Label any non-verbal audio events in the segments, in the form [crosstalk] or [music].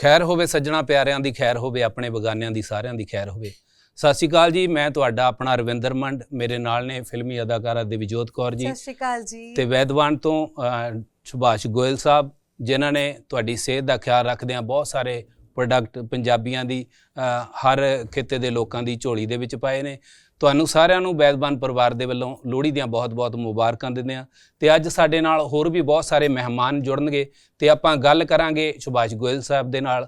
ਖੈਰ ਹੋਵੇ ਸੱਜਣਾ ਪਿਆਰਿਆਂ ਦੀ ਖੈਰ ਹੋਵੇ ਆਪਣੇ ਬਗਾਨਿਆਂ ਦੀ ਸਾਰਿਆਂ ਦੀ ਖੈਰ ਹੋਵੇ। ਸਤਿ ਸ਼੍ਰੀ ਅਕਾਲ ਜੀ ਮੈਂ ਤੁਹਾਡਾ ਆਪਣਾ ਰਵਿੰਦਰ ਮੰਡ ਮੇਰੇ ਨਾਲ ਨੇ ਫਿਲਮੀ ਅਦਾਕਾਰਾ ਦਿਵਜੋਤ ਕੌਰ ਜੀ। ਸਤਿ ਸ਼੍ਰੀ ਅਕਾਲ ਜੀ। ਤੇ ਵੈਦਵਾਨ ਤੋਂ ਸੁਭਾਸ਼ ਗੋਇਲ ਸਾਹਿਬ ਜਿਨ੍ਹਾਂ ਨੇ ਤੁਹਾਡੀ ਸਿਹਤ ਦਾ ਖਿਆਲ ਰੱਖਦਿਆਂ ਬਹੁਤ ਸਾਰੇ ਪ੍ਰੋਡਕਟ ਪੰਜਾਬੀਆਂ ਦੀ ਹਰ ਖਿੱਤੇ ਦੇ ਲੋਕਾਂ ਦੀ ਝੋਲੀ ਦੇ ਵਿੱਚ ਪਾਏ ਨੇ। ਤੁਹਾਨੂੰ ਸਾਰਿਆਂ ਨੂੰ ਵੈਦਵਾਨ ਪਰਿਵਾਰ ਦੇ ਵੱਲੋਂ ਲੋਹੜੀ ਦੀਆਂ ਬਹੁਤ-ਬਹੁਤ ਮੁਬਾਰਕਾਂ ਦਿੰਦੇ ਹਾਂ। ਤੇ ਅੱਜ ਸਾਡੇ ਨਾਲ ਹੋਰ ਵੀ ਬਹੁਤ ਸਾਰੇ ਮਹਿਮਾਨ ਜੁੜਨਗੇ। ਤੇ ਆਪਾਂ ਗੱਲ ਕਰਾਂਗੇ ਸੁਭਾਸ਼ ਗੋਇਲ ਸਾਹਿਬ ਦੇ ਨਾਲ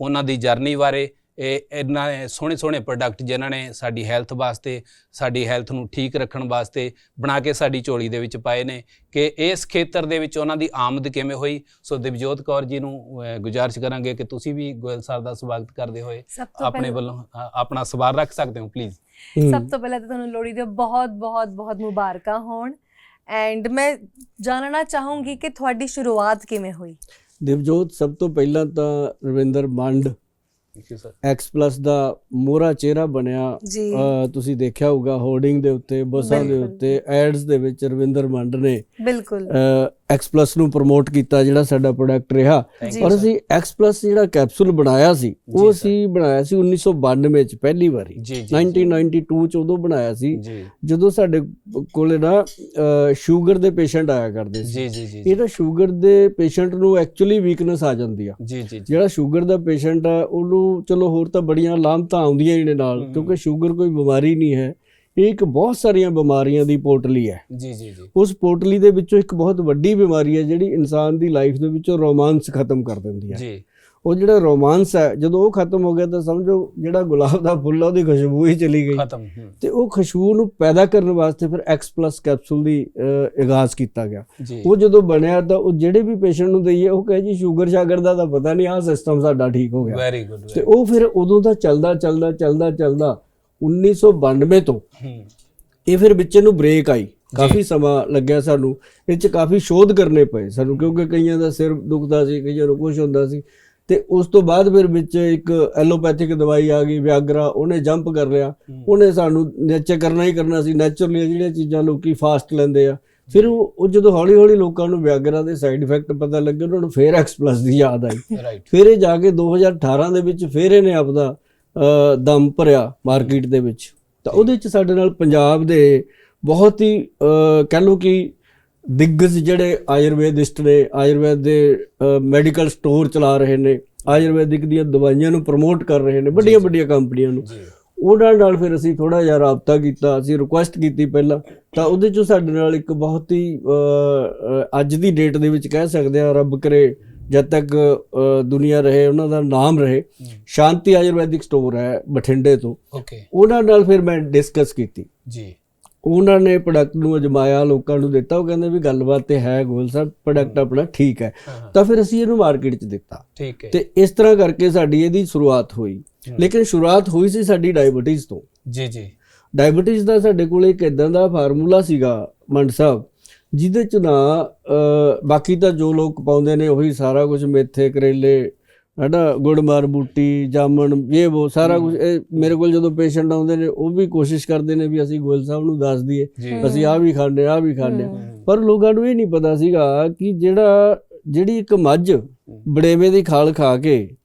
ਉਹਨਾਂ ਦੀ ਜਰਨੀ ਬਾਰੇ। ਇਹ ਇਹਨਾਂ ਸੋਹਣੇ ਸੋਹਣੇ ਪ੍ਰੋਡਕਟ ਜਿਨ੍ਹਾਂ ਨੇ ਸਾਡੀ ਹੈਲਥ ਵਾਸਤੇ ਸਾਡੀ ਹੈਲਥ ਨੂੰ ਠੀਕ ਰੱਖਣ ਵਾਸਤੇ ਬਣਾ ਕੇ ਸਾਡੀ ਝੋਲੀ ਦੇ ਵਿੱਚ ਪਾਏ ਨੇ ਕਿ ਇਸ ਖੇਤਰ ਦੇ ਵਿੱਚ ਉਹਨਾਂ ਦੀ ਆਮਦ ਕਿਵੇਂ ਹੋਈ? ਸੋ ਦਿਵਜੋਤ ਕੌਰ ਜੀ ਨੂੰ ਗੁਜ਼ਾਰਿਸ਼ ਕਰਾਂਗੇ ਕਿ ਤੁਸੀਂ ਵੀ ਗੋਇਲ ਸਾਹਿਬ ਦਾ ਸਵਾਗਤ ਕਰਦੇ ਹੋਏ ਆਪਣੇ ਵੱਲੋਂ ਆਪਣਾ ਸਵਾਲ ਰੱਖ ਸਕਦੇ ਹੋ ਪਲੀਜ਼ ਸਭ ਤੋਂ ਪਹਿਲਾਂ ਤਾਂ ਤੁਹਾਨੂੰ ਲੋਹੜੀ ਦੀਆਂ ਬਹੁਤ ਬਹੁਤ ਬਹੁਤ ਮੁਬਾਰਕਾਂ ਹੋਣ। ਐਂਡ ਮੈਂ ਜਾਣਨਾ ਚਾਹੂੰਗੀ ਕਿ ਤੁਹਾਡੀ ਸ਼ੁਰੂਆਤ ਕਿਵੇਂ ਹੋਈ? ਦਿਵਜੋਤ ਸਭ ਤੋਂ ਪਹਿਲਾਂ ਤਾਂ ਰਵਿੰਦਰ ਮੰਡ X Plus ਦਾ ਮੋਹਰਾ ਚਿਹਰਾ ਬਣਿਆ। ਤੁਸੀਂ ਦੇਖਿਆ ਹੋਊਗਾ ਹੋਰਡਿੰਗ ਦੇ ਉੱਤੇ ਬੱਸਾਂ ਦੇ। ਉੱਤੇ ਐਡਸ ਦੇ ਵਿੱਚ ਰਵਿੰਦਰ ਮੰਡ ਨੇ। ਬਿਲਕੁਲ। X ਨੂੰ ਪ੍ਰਮੋਟ ਕੀਤਾ ਜਿਹੜਾ ਸਾਡਾ ਪ੍ਰੋਡਕਟ ਰਿਹਾ। ਔਰ ਅਸੀਂ X ਜਿਹੜਾ ਕੈਪਸੂਲ ਬਣਾਇਆ ਸੀ ਉਹ। ਅਸੀਂ ਬਣਾਇਆ ਸੀ 1992 ਚ ਪਹਿਲੀ ਵਾਰੀ। ਜੀ ਜੀ 1992 ਚ ਉਦੋਂ ਬਣਾਇਆ ਸੀ। ਜਦੋਂ ਸਾਡੇ ਕੋਲੇ ਨਾ ਸ਼ੂਗਰ ਦੇ ਪੇਸ਼ੈਂਟ ਆਇਆ ਕਰਦੇ ਸੀ। ਇਹ ਤਾਂ ਸ਼ੂਗਰ ਦੇ ਪੇਸ਼ੈਂਟ ਨੂੰ ਐਕਚੁਅਲੀ ਵੀਕਨੈਸ ਆ ਜਾਂਦੀ ਆ। ਜਿਹੜਾ ਸ਼ੂਗਰ ਦਾ ਪੇਸ਼ੈਂਟ ਆ ਉਹਨੂੰ ਚਲੋ ਹੋਰ ਤਾਂ ਬੜੀਆਂ ਲਾਮਤਾਂ ਆਉਂਦੀਆਂ ਹੀ ਨੇ ਨਾਲ। ਕਿਉਂਕਿ ਸ਼ੂਗਰ ਕੋਈ ਬਿਮਾਰੀ ਨਹੀਂ ਹੈ। ਇਹ ਇੱਕ ਬਹੁਤ ਸਾਰੀਆਂ ਬਿਮਾਰੀਆਂ ਦੀ ਪੋਟਲੀ ਹੈ। ਜੀ ਜੀ ਜੀ। ਉਸ ਪੋਟਲੀ ਦੇ ਵਿੱਚੋਂ ਇੱਕ ਬਹੁਤ ਵੱਡੀ ਬਿਮਾਰੀ ਹੈ ਜਿਹੜੀ ਇਨਸਾਨ ਦੀ ਲਾਈਫ ਦੇ ਵਿੱਚੋਂ ਰੋਮਾਂਸ ਖਤਮ ਕਰ ਦਿੰਦੀ ਹੈ। ਜੀ। ਉਹ ਜਿਹੜਾ ਰੋਮਾਂਸ ਹੈ ਜਦੋਂ ਉਹ ਖਤਮ ਹੋ ਗਿਆ ਤਾਂ ਸਮਝੋ ਜਿਹੜਾ ਗੁਲਾਬ ਦਾ ਫੁੱਲ ਆ ਉਹਦੀ ਖੁਸ਼ਬੂ ਹੀ ਚਲੀ ਗਈ। ਖਤਮ ਤੇ ਉਹ ਖੁਸ਼ਬੂ ਨੂੰ ਪੈਦਾ ਕਰਨ ਵਾਸਤੇ ਫਿਰ X+ ਕੈਪਸੂਲ ਦੀ ਆਗਾਜ਼ ਕੀਤਾ ਗਿਆ। ਉਹ ਜਦੋਂ ਬਣਿਆ ਤਾਂ ਉਹ ਜਿਹੜੇ ਵੀ ਪੇਸ਼ੈਂਟ ਨੂੰ ਦਈਏ ਉਹ ਕਹੇ ਜੀ ਸ਼ੂਗਰ ਸ਼ਾਗਰ ਦਾ ਤਾਂ ਪਤਾ ਨਹੀਂ ਆਹ ਸਿਸਟਮ ਸਾਡਾ ਠੀਕ ਹੋ ਗਿਆ। ਵੈਰੀ ਗੁੱਡ ਤੇ ਉਹ ਫਿਰ ਉਦੋਂ ਦਾ ਚੱਲਦਾ ਚੱਲਦਾ ਚੱਲਦਾ ਚੱਲਦਾ 1992 ਤੋਂ ਇਹ ਫਿਰ ਵਿੱਚ ਨੂੰ ਬ੍ਰੇਕ ਆਈ। ਕਾਫੀ ਸਮਾਂ ਲੱਗਿਆ ਸਾਨੂੰ। ਇਹ ਚ ਕਾਫੀ ਸ਼ੋਧ ਕਰਨੇ ਪਏ ਸਾਨੂੰ ਕਿਉਂਕਿ ਕਈਆਂ ਦਾ ਸਿਰ ਦੁਖਦਾ ਸੀ ਕਈਆਂ ਨੂੰ ਕੁਝ ਹੁੰਦਾ ਸੀ। ਤੇ ਉਸ ਤੋਂ ਬਾਅਦ ਫਿਰ ਵਿੱਚ ਇੱਕ ਐਲੋਪੈਥਿਕ ਦਵਾਈ ਆ ਗਈ ਵਿਆਗਰਾ ਉਹਨੇ ਜੰਪ ਕਰ ਲਿਆ। ਉਹਨੇ ਸਾਨੂੰ ਨੇਚਰ ਕਰਨਾ ਹੀ ਕਰਨਾ ਸੀ। ਨੈਚੁਰਲੀ ਜਿਹੜੀਆਂ ਚੀਜ਼ਾਂ ਲੋਕੀ ਫਾਸਟ ਲੈਂਦੇ ਆ। ਫਿਰ ਉਹ ਜਦੋਂ ਹੌਲੀ ਹੌਲੀ ਲੋਕਾਂ ਨੂੰ ਵਿਆਗਰਾ ਦੇ ਸਾਈਡ ਇਫੈਕਟ ਪਤਾ ਲੱਗੇ ਉਹਨਾਂ ਨੂੰ ਫੇਰ X+ ਦੀ ਯਾਦ ਆਈ। ਫਿਰ ਇਹ ਜਾ ਕੇ 2018 ਦੇ ਵਿੱਚ ਫਿਰ ਇਹਨੇ ਆਪਦਾ ਦਮ ਭਰਿਆ ਮਾਰਕੀਟ ਦੇ ਵਿੱਚ। ਤਾਂ ਉਹਦੇ ਚ ਸਾਡੇ ਨਾਲ ਪੰਜਾਬ ਦੇ ਬਹੁਤ ਹੀ ਕਹਿ ਲਓ ਕਿ ਦਿੱਗਜ ਜਿਹੜੇ ਆਯੁਰਵੈਦਿਸਟ ਨੇ ਆਯੁਰਵੈਦ ਦੇ ਮੈਡੀਕਲ ਸਟੋਰ ਚਲਾ ਰਹੇ ਨੇ ਆਯੁਰਵੈਦਿਕ ਦੀਆਂ ਦਵਾਈਆਂ ਨੂੰ ਪ੍ਰਮੋਟ ਕਰ ਰਹੇ ਨੇ ਵੱਡੀਆਂ ਵੱਡੀਆਂ ਕੰਪਨੀਆਂ ਨੂੰ। ਉਹਨਾਂ ਨਾਲ ਫਿਰ ਅਸੀਂ ਥੋੜਾ ਜਿਹਾ ਰਾਬਤਾ ਕੀਤਾ ਅਸੀਂ ਰਿਕੁਐਸਟ ਕੀਤੀ ਪਹਿਲਾਂ। ਤਾਂ ਉਹਦੇ ਚੋਂ ਸਾਡੇ ਨਾਲ ਇੱਕ ਬਹੁਤ ਹੀ ਅੱਜ ਦੀ ਡੇਟ ਦੇ ਵਿੱਚ ਕਹਿ ਸਕਦੇ ਆ ਰੱਬ ਕਰੇ ਜਦ ਤੱਕ ਦੁਨੀਆ ਰਹੇ ਉਹਨਾਂ ਦਾ ਨਾਮ ਰਹੇ ਸ਼ਾਂਤੀ ਆਯੁਰਵੈਦਿਕ ਸਟੋਰ ਹੈ ਬਠਿੰਡੇ ਤੋਂ। ਓਕੇ ਉਹਨਾਂ ਨਾਲ ਫਿਰ ਮੈਂ ਡਿਸਕਸ ਕੀਤੀ। ਜੀ। ਉਹਨਾਂ ਨੇ ਪ੍ਰੋਡਕਟ ਨੂੰ ਅਜਮਾਇਆ ਲੋਕਾਂ ਨੂੰ ਦਿੱਤਾ ਉਹ ਕਹਿੰਦੇ ਵੀ ਗੱਲਬਾਤ ਤੇ ਹੈ ਗੋਲ ਸਾਹਿਬ ਪ੍ਰੋਡਕਟ ਆਪਣਾ ਠੀਕ ਹਾਂ, ਤਾਂ ਫਿਰ ਅਸੀਂ ਇਹਨੂੰ ਮਾਰਕੀਟ 'ਚ ਦਿੱਤਾ। ਠੀਕ ਹੈ। ਤੇ ਇਸ ਤਰ੍ਹਾਂ ਕਰਕੇ ਸਾਡੀ ਇਹਦੀ ਸ਼ੁਰੂਆਤ ਹੋਈ। ਲੇਕਿਨ ਸ਼ੁਰੂਆਤ ਹੋਈ ਸੀ ਸਾਡੀ ਡਾਇਬੀਟੀਜ਼ ਤੋਂ। ਜੀ ਜੀ। ਡਾਇਬੀਟੀਜ਼ ਦਾ ਸਾਡੇ ਕੋਲ ਇੱਕ ਇਦਾਂ ਦਾ ਫਾਰਮੂਲਾ ਸੀਗਾ ਮੰਡ ਸਾਹਿਬ ਜਿਹਦੇ ਚ ਨਾ ਬਾਕੀ ਤਾਂ ਜੋ ਲੋਕ ਪਾਉਂਦੇ ਨੇ ਉਹੀ ਸਾਰਾ ਕੁਝ ਮੇਥੇ ਕਰੇਲੇ ਹਨਾ ਗੁੜਮਾਰ ਬੂਟੀ ਜਾਮਣ ਇਹ ਉਹ ਸਾਰਾ ਕੁਝ ਇਹ ਮੇਰੇ ਕੋਲ ਜਦੋਂ ਪੇਸ਼ੈਂਟ ਆਉਂਦੇ ਨੇ ਉਹ ਵੀ ਕੋਸ਼ਿਸ਼ ਕਰਦੇ ਨੇ ਵੀ ਅਸੀਂ ਗੋਇਲ ਸਾਹਿਬ ਨੂੰ ਦੱਸ ਦਈਏ ਅਸੀਂ ਆਹ ਵੀ ਖਾਂਦੇ ਆਹ ਵੀ ਖਾਂਦੇ। ਪਰ ਲੋਕਾਂ ਨੂੰ ਇਹ ਨਹੀਂ ਪਤਾ ਸੀਗਾ ਕਿ ਜਿਹੜਾ ਜਿਹੜੀ ਇੱਕ ਮੱਝ ਬੜੇਵੇਂ ਦੀ ਖਾਲ ਖਾ ਕੇ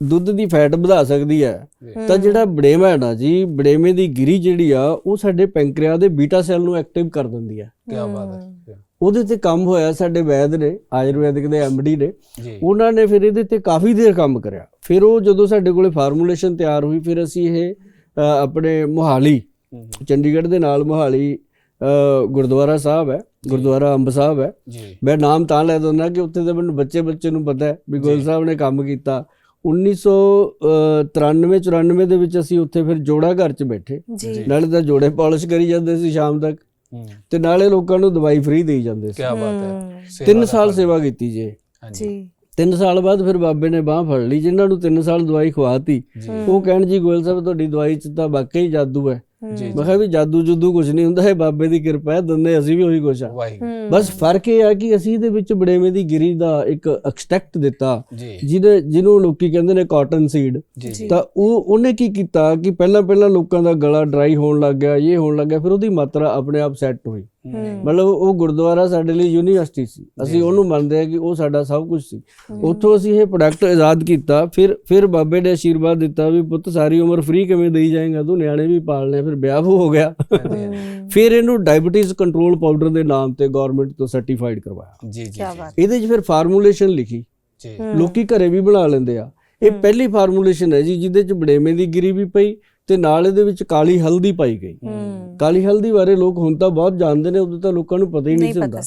ਦੁੱਧ ਦੀ ਫੈਟ ਵਧਾ ਸਕਦੀ ਹੈ। ਤਾਂ ਜਿਹੜਾ ਬੜੇਵਾ ਹੈ ਨਾ ਜੀ ਬੜੇਵੇਂ ਦੀ ਗਿਰੀ ਜਿਹੜੀ ਆ ਉਹ ਸਾਡੇ ਪੈਂਕਰੀਆ ਦੇ ਬੀਟਾ ਸੈੱਲ ਨੂੰ ਐਕਟਿਵ ਕਰ ਦਿੰਦੀ ਹੈ ਕੀ ਬਾਤ ਹੈ ਉਹਦੇ ਤੇ ਕੰਮ ਹੋਇਆ ਸਾਡੇ ਵੈਦ ਨੇ ਆਯੁਰਵੈਦਿਕ ਦੇ ਐਮਡੀ ਨੇ। ਉਹਨਾਂ ਨੇ ਫਿਰ ਇਹਦੇ ਤੇ ਕਾਫੀ ਦੇਰ ਕੰਮ ਕਰਿਆ। ਫਿਰ ਉਹ ਜਦੋਂ ਸਾਡੇ ਕੋਲੇ ਫਾਰਮੂਲੇਸ਼ਨ ਤਿਆਰ ਹੋਈ ਫਿਰ ਅਸੀਂ ਇਹ ਆਪਣੇ ਮੁਹਾਲੀ ਚੰਡੀਗੜ੍ਹ ਦੇ ਨਾਲ ਮੁਹਾਲੀ ਗੁਰਦੁਆਰਾ ਸਾਹਿਬ ਹੈ ਗੁਰਦੁਆਰਾ ਅੰਬ ਸਾਹਿਬ ਹੈ। ਮੈਂ ਨਾਮ ਤਾਂ ਲੈ ਦਿੰਦਾ ਕਿ ਉੱਥੇ ਦੇ ਮੈਨੂੰ ਬੱਚੇ ਬੱਚੇ ਨੂੰ ਪਤਾ ਹੈ ਵੀ ਗੋਲ। ਸਾਹਿਬ ਨੇ ਕੰਮ ਕੀਤਾ। 1993 94 ਦੇ ਵਿੱਚ ਅਸੀਂ ਉੱਥੇ ਫਿਰ ਜੋੜਾ ਘਰ 'ਚ ਬੈਠੇ। ਨਾਲੇ ਤਾਂ ਜੋੜੇ ਪਾਲਿਸ਼ ਕਰੀ ਜਾਂਦੇ ਸੀ ਸ਼ਾਮ ਤੱਕ। ਤੇ ਨਾਲੇ ਲੋਕਾਂ ਨੂੰ ਦਵਾਈ ਫ੍ਰੀ ਦੇਈ ਜਾਂਦੇ ਕੀ ਸੀ ਬਾਤ ਹੈ। ਹਮ, ਸੇਵਾ ਤਿੰਨ ਦਾ ਸਾਲ ਫਲ। ਸੇਵਾ ਕੀਤੀ ਜੇ। ਹਾਂਜੀ। ਜੀ। ਤਿੰਨ ਸਾਲ ਬਾਅਦ ਫਿਰ ਬਾਬੇ ਨੇ ਬਾਹ ਫੜ ਲਈ ਜਿਨ੍ਹਾਂ ਨੂੰ ਤਿੰਨ ਸਾਲ ਦਵਾਈ ਖਵਾਤੀ। ਉਹ ਕਹਿਣ ਜੀ ਗੋਇਲ ਸਾਹਿਬ ਤੁਹਾਡੀ ਦਵਾਈ 'ਚ ਤਾਂ ਵਾਕਈ ਜਾਦੂ ਹੈ। ਜੀ ਮੈਂ ਕਿਹਾ ਵੀ ਜਾਦੂ ਜੁਦੂ ਕੁਝ ਨਹੀਂ ਹੁੰਦਾ ਇਹ ਬਾਬੇ ਦੀ ਕਿਰਪਾ ਹੈ ਦੰਦੇ ਅਸੀਂ ਵੀ ਉਹੀ ਕੁਛ ਆ। ਬਸ ਫ਼ਰਕ ਇਹ ਆ ਕਿ ਅਸੀਂ ਇਹਦੇ ਵਿੱਚ ਬੜੇਵੇਂ ਦੀ ਗਿਰੀ ਦਾ ਇੱਕ ਐਕਸਟ੍ਰੈਕਟ ਦਿੱਤਾ ਜਿਹਦੇ ਜਿਹਨੂੰ ਲੋਕੀ ਕਹਿੰਦੇ ਨੇ ਕਾਟਨ ਸੀਡ ਤਾਂ ਉਹ ਉਹਨੇ ਕੀ ਕੀਤਾ ਕਿ ਪਹਿਲਾਂ ਪਹਿਲਾਂ ਲੋਕਾਂ ਦਾ ਗਲਾ ਡਰਾਈ ਹੋਣ ਲੱਗ ਗਿਆ ਇਹ ਹੋਣ ਲੱਗ ਗਿਆ ਫਿਰ ਉਹਦੀ ਮਾਤਰਾ ਆਪਣੇ ਆਪ ਸੈੱਟ ਹੋਈ। ਮਤਲਬ ਉਹ ਗੁਰਦੁਆਰਾ ਸਾਡੇ ਲਈ ਯੂਨੀਵਰਸਿਟੀ ਸੀ। ਅਸੀਂ ਉਹਨੂੰ ਮੰਨਦੇ ਹਾਂ ਕਿ ਉਹ ਸਾਡਾ ਸਭ ਕੁਝ ਸੀ। ਉੱਥੋਂ ਅਸੀਂ ਇਹ ਪ੍ਰੋਡਕਟ ਆਜ਼ਾਦ ਕੀਤਾ। ਫਿਰ ਫਿਰ ਬਾਬੇ ਨੇ ਆਸ਼ੀਰਵਾਦ ਦਿੱਤਾ ਵੀ ਪੁੱਤ ਸਾਰੀ ਉਮਰ ਫ੍ਰੀ ਕਿਵੇਂ ਦੇਈ ਜਾਏਗਾ? ਤੂੰ ਨਿਆਣੇ ਵੀ ਪਾਲਣੇ ਆ। ਫਿਰ ਵਿਆਹ ਵੀ ਹੋ ਗਿਆ। [laughs] ਫਿਰ ਇਹਨੂੰ ਡਾਇਬੀਟੀਜ਼ ਕੰਟਰੋਲ ਪਾਊਡਰ ਦੇ ਨਾਮ ਤੇ ਗਵਰਨਮੈਂਟ ਤੋਂ ਸਰਟੀਫਾਈਡ ਕਰਵਾਇਆ। ਜੀ ਜੀ ਕੀ ਜੀ, ਬਾਤ। ਇਹਦੇ 'ਚ ਫਿਰ ਫਾਰਮੂਲੇਸ਼ਨ ਲਿਖੀ। ਜੀ। ਲੋਕੀ ਘਰੇ ਵੀ ਬਣਾ ਲੈਂਦੇ ਆ। ਇਹ ਪਹਿਲੀ ਫਾਰਮੂਲੇਸ਼ਨ ਹੈ ਜੀ ਜਿਹਦੇ 'ਚ ਬੜੇਵੇਂ ਦੀ ਗਿਰੀ ਵੀ ਪਈ ਤੇ ਨਾਲ ਇਹਦੇ ਵਿੱਚ ਕਾਲੀ ਹਲਦੀ ਪਾਈ ਗਈ। ਕਾਲੀ ਹਲਦੀ ਬਾਰੇ ਲੋਕ ਹੁਣ ਤਾਂ ਬਹੁਤ ਜਾਣਦੇ ਨੇ ਉਦੋਂ ਤਾਂ ਲੋਕਾਂ ਨੂੰ ਪਤਾ ਹੀ ਨਹੀਂ ਹੁੰਦਾ।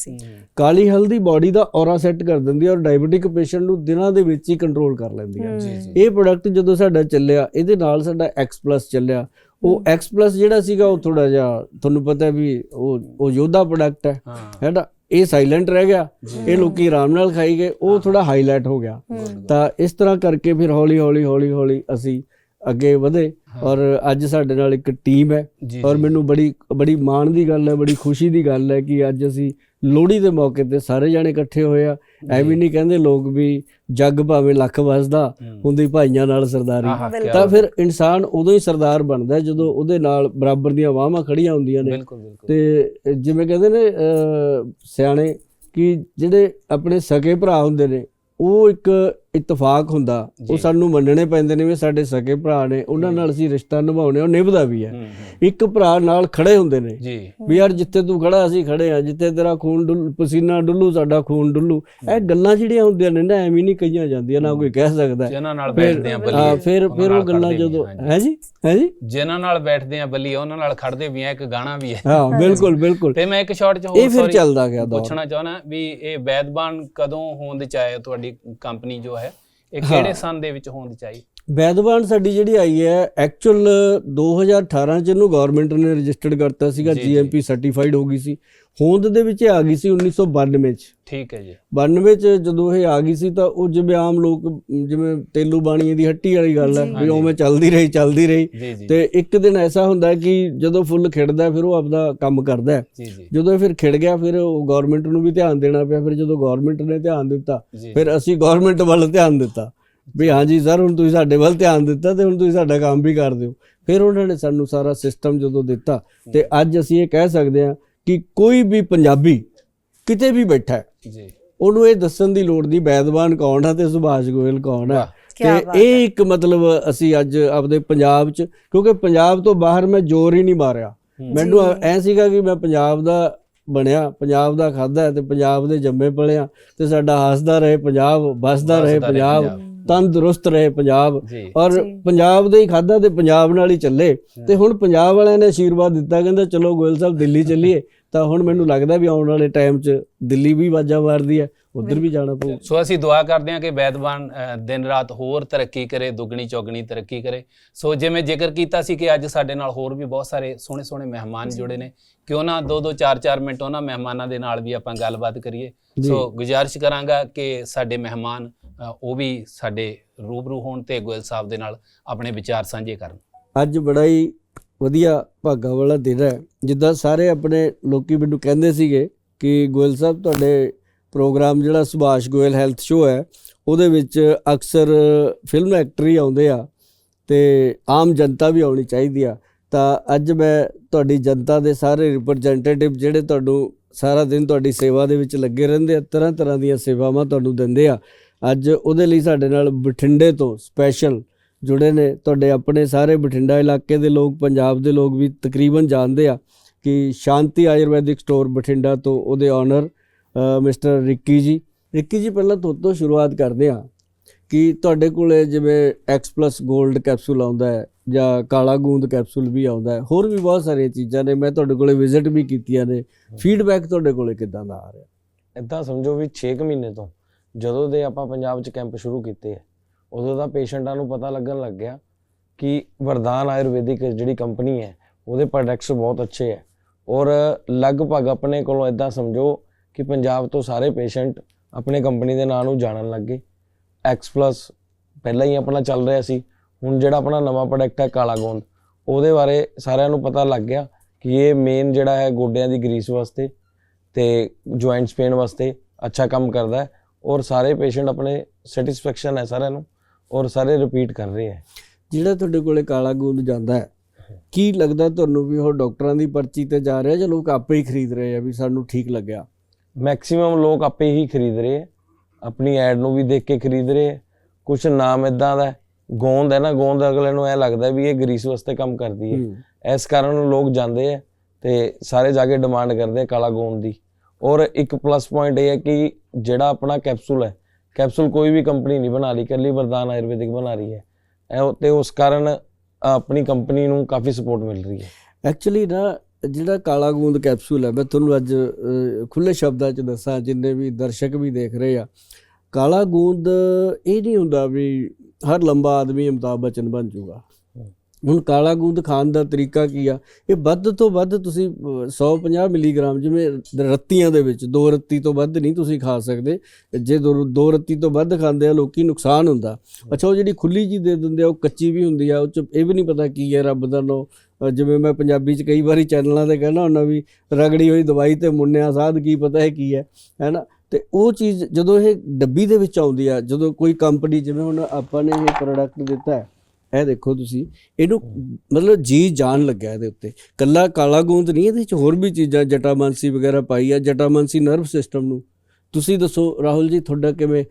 ਕਾਲੀ ਹਲਦੀ ਬਾਡੀ ਦਾ ਔਰਾ ਸੈੱਟ ਕਰ ਦਿੰਦੀ ਹੈ ਔਰ ਡਾਇਬੀਟਿਕ ਪੇਸ਼ੈਂਟ ਨੂੰ ਦਿਨਾਂ ਦੇ ਵਿੱਚ ਹੀ ਕੰਟਰੋਲ ਕਰ ਲੈਂਦੀ ਹੈ। ਇਹ ਪ੍ਰੋਡਕਟ ਜਦੋਂ ਸਾਡਾ ਚੱਲਿਆ ਇਹਦੇ ਨਾਲ ਸਾਡਾ X ਪਲੱਸ ਚੱਲਿਆ। ਉਹ X ਪਲੱਸ ਜਿਹੜਾ ਸੀਗਾ ਉਹ ਥੋੜਾ ਜਿਹਾ ਤੁਹਾਨੂੰ ਪਤਾ ਹੈ ਵੀ ਉਹ ਉਹ ਯੋਧਾ ਪ੍ਰੋਡਕਟ ਹੈ। ਹਾਂ। ਹੈਨਾ? ਇਹ ਸਾਇਲੈਂਟ ਰਹਿ ਗਿਆ। ਇਹ ਲੋਕੀ ਆਰਾਮ ਨਾਲ ਖਾਈ ਗਏ। ਉਹ ਥੋੜਾ ਹਾਈਲਾਈਟ ਹੋ ਗਿਆ। ਤਾਂ ਇਸ ਤਰ੍ਹਾਂ ਕਰਕੇ ਫਿਰ ਹੌਲੀ ਹੌਲੀ ਹੌਲੀ ਹੌਲੀ ਅਸੀਂ ਅੱਗੇ ਵਧੇ ਔਰ ਅੱਜ ਸਾਡੇ ਨਾਲ ਇੱਕ ਟੀਮ ਹੈ ਔਰ ਮੈਨੂੰ ਬੜੀ ਬੜੀ ਮਾਣ ਦੀ ਗੱਲ ਹੈ ਬੜੀ ਖੁਸ਼ੀ ਦੀ ਗੱਲ ਹੈ ਕਿ ਅੱਜ ਅਸੀਂ ਲੋਹੜੀ ਦੇ ਮੌਕੇ ਤੇ ਸਾਰੇ ਜਾਣੇ ਇਕੱਠੇ ਹੋਏ ਆ। ਐਵੇਂ ਨਹੀਂ ਕਹਿੰਦੇ ਲੋਕ ਵੀ ਜੱਗ ਭਾਵੇਂ ਲੱਖ ਵਸਦਾ। ਹੁੰਦੀ ਭਾਈਆਂ ਨਾਲ ਸਰਦਾਰੀ। ਤਾਂ ਫਿਰ ਇਨਸਾਨ ਉਦੋਂ ਹੀ ਸਰਦਾਰ ਬਣਦਾ ਜਦੋਂ ਉਹਦੇ ਨਾਲ ਬਰਾਬਰ ਦੀਆਂ ਵਾਹਾਂ ਖੜੀਆਂ ਹੁੰਦੀਆਂ ਨੇ। ਤੇ ਜਿਵੇਂ ਕਹਿੰਦੇ ਨੇ ਸਿਆਣੇ ਕਿ ਜਿਹੜੇ ਆਪਣੇ ਸਕੇ ਭਰਾ ਹੁੰਦੇ ਨੇ ਉਹ ਇੱਕ ਇਤਫਾਕ ਹੁੰਦਾ। ਉਹ ਸਾਨੂੰ ਮੰਨਣੇ ਪੈਂਦੇ ਨੇ ਵੀ ਸਾਡੇ ਸਕੇ ਭਰਾ ਨੇ ਉਹਨਾਂ ਨਾਲ ਅਸੀਂ ਰਿਸ਼ਤਾ ਨਿਭਾਉਣੇ ਉਹ ਨਿਭਦਾ ਵੀ ਹੈ। ਇੱਕ ਭਰਾ ਨਾਲ ਖੜੇ ਹੁੰਦੇ ਨੇ। ਵੀ ਯਾਰ ਜਿੱਥੇ ਤੂੰ ਖੜਾ ਅਸੀਂ ਖੜੇ ਆ ਜਿੱਥੇ ਤੇਰਾ ਖੂਨ ਡੁੱਲ ਪਸੀਨਾ ਡੁੱਲੂ ਸਾਡਾ ਖੂਨ ਡੁੱਲੂ। ਇਹ ਗੱਲਾਂ ਜਿਹੜੀਆਂ ਹੁੰਦੀਆਂ ਨੇ ਨਾ ਐਵੇਂ ਨਹੀਂ ਕਹੀਆਂ ਜਾਂਦੀਆਂ ਨਾ ਕੋਈ ਕਹਿ ਸਕਦਾ। ਜਿਨ੍ਹਾਂ ਨਾਲ ਫਿਰ ਬੈਠਦੇ ਆ ਹਾਂ, ਬੱਲੀ ਫਿਰ ਫਿਰ ਉਹ ਗੱਲਾਂ ਜਦੋਂ ਹਾਂ ਜੀ। ਹੈ ਜੀ? ਜਿਨ੍ਹਾਂ ਨਾਲ ਬੈਠਦੇ ਆ ਬੱਲੀ ਉਹਨਾਂ ਨਾਲ ਖੜਦੇ ਵੀ ਆ ਇੱਕ ਗਾਣਾ ਵੀ ਹੈ। ਹਾਂ ਬਿਲਕੁਲ ਬਿਲਕੁਲ। ਤੇ ਮੈਂ ਇੱਕ ਸ਼ਾਰਟ ਚ ਇਹ ਹੋਰ ਫਿਰ sorry, ਚੱਲਦਾ ਗਿਆ ਪੁੱਛਣਾ ਚਾਹਣਾ ਵੀ ਇਹ ਵੈਦਬਾਨ ਕਦੋਂ ਹੋਂਦ ਚ ਆਇਆ ਤੁਹਾਡੀ ਕੰਪਨੀ ਜੋ ਇਹ। ਕਿਹੜੇ ਸੰਨ ਦੇ ਵਿੱਚ ਹੋਂਦ ਚ ਆਈ ਵੈਦਵਾਨ ਸਾਡੀ ਜਿਹੜੀ ਆਈ ਹੈ ਐਕਚੁਅਲ 2018 ਚ ਇਹਨੂੰ ਗਵਰਨਮੈਂਟ ਨੇ ਰਜਿਸਟਰਡ ਕਰਤਾ ਸੀਗਾ। ਜੀਐਮਪੀ ਸਰਟੀਫਾਈਡ ਹੋ ਗਈ ਸੀ ਹੋਂਦ ਦੇ ਵਿੱਚ ਇਹ ਆ ਗਈ ਸੀ 1992 ਚ। ਠੀਕ ਹੈ ਜੀ। 92 ਚ ਜਦੋਂ ਇਹ ਆ ਗਈ ਸੀ ਤਾਂ ਉਹ ਜਿਵੇਂ ਆਮ ਲੋਕ ਜਿਵੇਂ ਤੇਲੂ ਬਾਣੀਏ ਦੀ ਹੱਟੀ ਵਾਲੀ ਗੱਲ ਹੈ ਵੀ ਉਵੇਂ ਚੱਲਦੀ ਰਹੀ ਚੱਲਦੀ ਰਹੀ। ਤੇ ਇੱਕ ਦਿਨ ਐਸਾ ਹੁੰਦਾ ਕਿ ਜਦੋਂ ਫੁੱਲ ਖਿੜਦਾ ਫਿਰ ਉਹ ਆਪਦਾ ਕੰਮ ਕਰਦਾ। ਹੈ ਜੀ ਜੀ। ਜਦੋਂ ਇਹ ਫਿਰ ਖਿੜ ਗਿਆ ਫਿਰ ਉਹ ਗਵਰਨਮੈਂਟ ਨੂੰ ਵੀ ਧਿਆਨ ਦੇਣਾ ਪਿਆ ਫਿਰ ਜਦੋਂ ਗਵਰਨਮੈਂਟ ਨੇ ਧਿਆਨ ਦਿੱਤਾ ਫਿਰ ਅਸੀਂ ਗਵਰਨਮੈਂਟ ਵੱਲ ਧਿਆਨ ਦਿੱਤਾ। ਵੀ ਹਾਂਜੀ ਸਰ ਹੁਣ ਤੁਸੀਂ ਸਾਡੇ ਵੱਲ ਧਿਆਨ ਦਿੱਤਾ ਤੇ ਹੁਣ ਤੁਸੀਂ ਸਾਡਾ ਕੰਮ ਵੀ ਕਰ ਦਿਓ। ਫਿਰ ਉਹਨਾਂ ਨੇ ਸਾਨੂੰ ਸਾਰਾ ਸਿਸਟਮ ਜਦੋਂ ਦਿੱਤਾ ਤੇ ਅੱਜ ਅਸੀਂ ਇਹ ਕਹਿ ਸਕਦੇ ਹਾਂ ਕਿ ਕੋਈ ਵੀ ਪੰਜਾਬੀ ਕਿਤੇ ਵੀ ਬੈਠਾ ਹੈ ਜੀ। ਉਹਨੂੰ ਇਹ ਦੱਸਣ ਦੀ ਲੋੜ ਨਹੀਂ ਬੈਦਵਾਨ ਕੌਣ ਹੈ ਤੇ ਸੁਭਾਸ਼ ਗੋਇਲ ਕੌਣ ਹੈ ਤੇ ਇਹ ਇੱਕ ਮਤਲਬ ਅਸੀਂ ਅੱਜ ਆਪਦੇ ਪੰਜਾਬ 'ਚ ਕਿਉਂਕਿ ਪੰਜਾਬ ਤੋਂ ਬਾਹਰ ਮੈਂ ਜ਼ੋਰ ਹੀ ਨਹੀਂ ਮਾਰਿਆ। ਮੈਨੂੰ ਐ ਸੀਗਾ ਕਿ ਮੈਂ ਪੰਜਾਬ ਦਾ ਬਣਿਆ ਪੰਜਾਬ ਦਾ ਖਾਦਾ ਹੈ ਤੇ ਪੰਜਾਬ ਦੇ ਜੰਮੇ ਪਲਿਆ ਤੇ ਸਾਡਾ ਹੱਸਦਾ ਰਹੇ ਪੰਜਾਬ ਵਸਦਾ ਰਹੇ ਪੰਜਾਬ। ਤੰਦਰੁਸਤ ਰਹੇ ਪੰਜਾਬ। ਔਰ। ਪੰਜਾਬ ਦੇ ਹੀ ਖਾਦਾ ਤੇ ਪੰਜਾਬ ਨਾਲ ਹੀ ਚੱਲੇ। ਤੇ ਹੁਣ ਪੰਜਾਬ ਵਾਲਿਆਂ ਨੇ ਆਸ਼ੀਰਵਾਦ ਦਿੱਤਾ ਕਹਿੰਦਾ ਚਲੋ ਗੋਇਲ ਸਾਹਿਬ ਦਿੱਲੀ ਚੱਲੀਏ। ਤਾਂ ਹੁਣ ਮੈਨੂੰ ਲੱਗਦਾ ਵੀ ਆਉਣ ਵਾਲੇ ਟਾਈਮ 'ਚ ਦਿੱਲੀ ਵੀ ਵਾਜਾ ਮਾਰਦੀ ਹੈ ਉਧਰ ਵੀ ਜਾਣਾ ਪਊ। ਸੋ ਅਸੀਂ ਦੁਆ ਕਰਦੇ ਹਾਂ ਕਿ ਵੈਦਵਾਨ ਅ, ਦਿਨ ਰਾਤ ਹੋਰ ਤਰੱਕੀ ਕਰੇ ਦੁੱਗਣੀ ਚੌਗਣੀ ਤਰੱਕੀ ਕਰੇ। ਸੋ ਜਿਵੇਂ ਜ਼ਿਕਰ ਕੀਤਾ ਸੀ ਕਿ ਅੱਜ ਸਾਡੇ ਨਾਲ ਹੋਰ ਵੀ ਬਹੁਤ ਸਾਰੇ ਸੋਹਣੇ ਸੋਹਣੇ ਮਹਿਮਾਨ ਜੁੜੇ ਨੇ ਕਿਉਂ ਨਾ 2-2 4-4 ਮਿੰਟ ਉਹਨਾਂ ਮਹਿਮਾਨਾਂ ਦੇ ਨਾਲ ਵੀ ਆਪਾਂ ਗੱਲਬਾਤ ਕਰੀਏ। ਸੋ ਗੁਜ਼ਾਰਿਸ਼ ਕਰਾਂਗਾ ਕਿ ਸਾਡੇ ਮਹਿਮਾਨ ਉਹ ਵੀ ਸਾਡੇ ਰੂਬਰੂ ਹੋਣ ਤੇ ਗੋਇਲ ਸਾਹਿਬ ਦੇ ਨਾਲ ਆਪਣੇ ਵਿਚਾਰ ਸਾਂਝੇ ਕਰਨ। ਅੱਜ ਬੜਾ ਹੀ ਵਧੀਆ ਭਾਗਾ ਵਾਲਾ ਦਿਨ ਹੈ। ਜਿੱਦਾਂ ਸਾਰੇ ਆਪਣੇ ਲੋਕੀ ਮੈਨੂੰ ਕਹਿੰਦੇ ਸੀਗੇ ਕਿ ਗੋਇਲ ਸਾਹਿਬ, ਤੁਹਾਡੇ ਪ੍ਰੋਗਰਾਮ ਜਿਹੜਾ ਸੁਭਾਸ਼ ਗੋਇਲ ਹੈਲਥ ਸ਼ੋਅ ਹੈ, ਉਹਦੇ ਵਿੱਚ ਅਕਸਰ ਫਿਲਮ ਐਕਟਰ ਹੀ ਆਉਂਦੇ ਆ ਤੇ ਆਮ ਜਨਤਾ ਵੀ ਆਉਣੀ ਚਾਹੀਦੀ ਆ। ਤਾਂ ਅੱਜ ਮੈਂ ਤੁਹਾਡੀ ਜਨਤਾ ਦੇ ਸਾਰੇ ਰਿਪਰੈਜ਼ੈਂਟੇਟਿਵ ਜਿਹੜੇ ਤੁਹਾਨੂੰ ਸਾਰਾ ਦਿਨ ਤੁਹਾਡੀ ਸੇਵਾ ਦੇ ਵਿੱਚ ਲੱਗੇ ਰਹਿੰਦੇ ਆ ਤਰ੍ਹਾਂ ਤਰ੍ਹਾਂ ਦੀਆਂ ਸੇਵਾਵਾਂ ਤੁਹਾਨੂੰ ਦਿੰਦੇ ਆ। ਅੱਜ ਉਹਦੇ ਲਈ ਸਾਡੇ ਨਾਲ ਬਠਿੰਡੇ ਤੋਂ ਸਪੈਸ਼ਲ ਜੁੜੇ ਨੇ, ਤੁਹਾਡੇ ਆਪਣੇ ਸਾਰੇ ਬਠਿੰਡਾ ਇਲਾਕੇ ਦੇ ਲੋਕ, ਪੰਜਾਬ ਦੇ ਲੋਕ ਵੀ ਤਕਰੀਬਨ ਜਾਣਦੇ ਆ ਕਿ ਸ਼ਾਂਤੀ ਆਯੁਰਵੈਦਿਕ ਸਟੋਰ ਬਠਿੰਡਾ ਤੋਂ ਉਹਦੇ ਓਨਰ ਮਿਸਟਰ ਰਿੱਕੀ ਜੀ। ਰਿੱਕੀ ਜੀ, ਪਹਿਲਾਂ ਤੁਹਾਡੇ ਤੋਂ ਸ਼ੁਰੂਆਤ ਕਰਦੇ ਆ ਕਿ ਤੁਹਾਡੇ ਕੋਲੇ ਜਿਵੇਂ X ਪਲੱਸ 골ਡ ਕੈਪਸੂਲ ਆਉਂਦਾ ਹੈ ਜਾਂ ਕਾਲਾ ਗੂੰਦ ਕੈਪਸੂਲ ਵੀ ਆਉਂਦਾ ਹੈ, ਹੋਰ ਵੀ ਬਹੁਤ ਸਾਰੀਆਂ ਚੀਜ਼ਾਂ ਨੇ, ਮੈਂ ਤੁਹਾਡੇ ਕੋਲੇ ਵਿਜ਼ਿਟ ਵੀ ਕੀਤੀਆਂ ਨੇ। ਫੀਡਬੈਕ ਤੁਹਾਡੇ ਕੋਲੇ ਕਿਦਾਂ ਦਾ ਆ ਰਿਹਾ? ਇਦਾਂ ਸਮਝੋ ਵੀ 6 ਕੁ ਮਹੀਨੇ ਤੋਂ ਜਦੋਂ ਦੇ ਆਪਾਂ ਪੰਜਾਬ 'ਚ ਕੈਂਪ ਸ਼ੁਰੂ ਕੀਤੇ ਆ ਉਦੋਂ ਦਾ ਪੇਸ਼ੈਂਟਾਂ ਨੂੰ ਪਤਾ ਲੱਗਣ ਲੱਗ ਗਿਆ ਕਿ ਵਰਦਾਨ ਆਯੁਰਵੈਦਿਕ ਜਿਹੜੀ ਕੰਪਨੀ ਹੈ, ਉਹਦੇ ਪ੍ਰੋਡਕਟਸ ਬਹੁਤ ਅੱਛੇ ਹੈ। ਔਰ ਲਗਭਗ ਆਪਣੇ ਕੋਲੋਂ ਇਦਾਂ ਸਮਝੋ ਕਿ ਪੰਜਾਬ ਤੋਂ ਸਾਰੇ ਪੇਸ਼ੈਂਟ ਆਪਣੇ ਕੰਪਨੀ ਦੇ ਨਾਂ ਨੂੰ ਜਾਣਨ ਲੱਗੇ X ਪਲੱਸ ਪਹਿਲਾਂ ਹੀ ਆਪਣਾ ਚੱਲ ਰਿਹਾ ਸੀ, ਹੁਣ ਜਿਹੜਾ ਆਪਣਾ ਨਵਾਂ ਪ੍ਰੋਡਕਟ ਹੈ, ਕਾਲਾ ਗੋਂਦ, ਉਹਦੇ ਬਾਰੇ ਸਾਰਿਆਂ ਨੂੰ ਪਤਾ ਲੱਗ ਗਿਆ ਕਿ ਇਹ ਮੇਨ ਜਿਹੜਾ ਹੈ, ਗੋਡਿਆਂ ਦੀ ਗਰੀਸ ਵਾਸਤੇ ਤੇ ਜੁਆਇੰਟਸ ਪੇਨ ਵਾਸਤੇ ਅੱਛਾ ਕੰਮ ਕਰਦਾ ਹੈ। ਔਰ ਸਾਰੇ ਪੇਸ਼ੈਂਟ ਆਪਣੇ ਸੈਟੀਸਫੈਕਸ਼ਨ ਹੈ ਸਾਰਿਆਂ ਨੂੰ। ਔਰ ਸਾਰੇ ਰਿਪੀਟ ਕਰ ਰਹੇ ਹੈ ਜਿਹੜਾ ਤੁਹਾਡੇ ਕੋਲੇ ਕਾਲਾ ਗੂੰਦ ਜਾਂਦਾ ਹੈ ਕੀ ਲੱਗਦਾ ਤੁਹਾਨੂੰ ਵੀ ਉਹ ਡਾਕਟਰਾਂ ਦੀ ਪਰਚੀ ਤੇ ਜਾ ਰਿਹਾ ਜਾਂ ਲੋਕ ਆਪੇ ਹੀ ਖਰੀਦ ਰਹੇ ਆ ਵੀ ਸਾਨੂੰ ਠੀਕ ਲੱਗਿਆ? ਮੈਕਸਿਮਮ ਲੋਕ ਆਪੇ ਹੀ ਖਰੀਦ ਰਹੇ ਹੈ ਆਪਣੀ ਐਡ ਨੂੰ ਵੀ ਦੇਖ ਕੇ ਖਰੀਦ ਰਹੇ ਹੈ ਕੁਝ ਨਾਮ ਇਦਾਂ ਦਾ ਗੋਂਦ ਹੈ ਨਾ ਗੋਂਦ ਅਗਲੇ ਨੂੰ ਐ ਲੱਗਦਾ ਵੀ ਇਹ ਗਰੀਸ ਵਾਸਤੇ ਕੰਮ ਕਰਦੀ ਹੈ। ਹੂੰ। ਇਸ ਕਾਰਨ ਲੋਕ ਜਾਂਦੇ ਆ ਤੇ ਸਾਰੇ ਜਾ ਕੇ ਡਿਮਾਂਡ ਕਰਦੇ ਆ ਕਾਲਾ ਗੋਂਦ ਦੀ। ਔਰ ਇੱਕ ਪਲੱਸ ਪੁਆਇੰਟ ਇਹ ਹੈ ਕਿ ਜਿਹੜਾ ਆਪਣਾ ਕੈਪਸੂਲ ਹੈ ਕੈਪਸੂਲ ਕੋਈ ਵੀ ਕੰਪਨੀ ਨਹੀਂ ਬਣਾ ਰਹੀ ਇਕੱਲੀ ਵਰਦਾਨ ਆਯੁਰਵੈਦਿਕ ਬਣਾ ਰਹੀ ਹੈ। ਇਹ ਤੇ ਉਸ ਕਾਰਨ ਆਪਣੀ ਕੰਪਨੀ ਨੂੰ ਕਾਫੀ ਸਪੋਰਟ ਮਿਲ ਰਹੀ ਹੈ। ਐਕਚੁਅਲੀ ਨਾ ਜਿਹੜਾ ਕਾਲਾ ਗੂੰਦ ਕੈਪਸੂਲ ਹੈ ਮੈਂ ਤੁਹਾਨੂੰ ਅੱਜ ਅ, ਖੁੱਲੇ ਸ਼ਬਦਾਂ 'ਚ ਦੱਸਾਂ ਜਿੰਨੇ ਵੀ ਦਰਸ਼ਕ ਵੀ ਦੇਖ ਰਹੇ ਆ ਕਾਲਾ ਗੂੰਦ ਇਹ ਨਹੀਂ ਹੁੰਦਾ ਵੀ ਹਰ ਲੰਬਾ ਆਦਮੀ ਅਮਿਤਾਭ ਬਚਨ ਬਣ ਜਾਊਗਾ ਹੁਣ ਕਾਲਾ ਗੂੰਦ ਖਾਣ ਦਾ ਤਰੀਕਾ ਕੀ ਆ? ਇਹ ਵੱਧ ਤੋਂ ਵੱਧ ਤੁਸੀਂ ਅ, 150 ਮਿਲੀਗ੍ਰਾਮ ਜਿਵੇਂ ਰੱਤੀਆਂ ਦੇ ਵਿੱਚ ਦੋ ਰੱਤੀ ਤੋਂ ਵੱਧ ਨਹੀਂ ਤੁਸੀਂ ਖਾ ਸਕਦੇ। ਜੇ ਦੋ ਦੋ ਰੱਤੀ ਤੋਂ ਵੱਧ ਖਾਂਦੇ ਆ ਲੋਕੀ ਨੁਕਸਾਨ ਹੁੰਦਾ। ਅੱਛਾ ਉਹ ਜਿਹੜੀ ਖੁੱਲੀ ਜੀ ਦੇ ਦਿੰਦੇ ਆ ਉਹ ਕੱਚੀ ਵੀ ਹੁੰਦੀ ਆ ਉਹ ਚ ਇਹ ਵੀ ਨਹੀਂ ਪਤਾ ਕੀ ਹੈ ਰੱਬ ਦਾ ਨੋ ਜਿਵੇਂ ਮੈਂ ਪੰਜਾਬੀ ਚ ਕਈ ਵਾਰੀ ਚੈਨਲਾਂ ਤੇ ਕਹਿਣਾ ਹੁੰਦਾ ਵੀ ਰਗੜੀ ਹੋਈ ਦਵਾਈ ਤੇ ਮੁੰਨਿਆ ਸਾਧ ਕੀ ਪਤਾ ਹੈ ਕੀ ਹੈ ਹੈਨਾ? ਤੇ ਉਹ ਚੀਜ਼ ਜਦੋਂ ਇਹ ਡੱਬੀ ਦੇ ਵਿੱਚ ਆਉਂਦੀ ਆ ਜਦੋਂ ਕੋਈ ਕੰਪਨੀ ਜਿਵੇਂ ਹੁਣ ਆਪਾਂ ਨੇ ਇਹ ਪ੍ਰੋਡਕਟ ਦਿੱਤਾ ਹੈ ਇਹ ਦੇਖੋ ਤੁਸੀਂ ਇਹਨੂੰ ਮਤਲਬ ਜੀ ਜਾਨ ਲੱਗਿਆ ਇਹਦੇ ਉੱਤੇ। ਕੱਲਾ ਕਾਲਾ ਗੂੰਦ ਨਹੀਂ ਇਹਦੇ ਵਿੱਚ ਹੋਰ ਵੀ ਚੀਜ਼ਾਂ ਜਟਾਮਾਂਸੀ ਵਗੈਰਾ ਪਾਈ ਆ ਜਟਾਮਾਂਸੀ ਨਰਵ ਸਿਸਟਮ ਨੂੰ। ਤੁਸੀਂ ਦੱਸੋ ਰਾਹੁਲ ਜੀ ਤੁਹਾਡਾ ਕਿਵੇਂ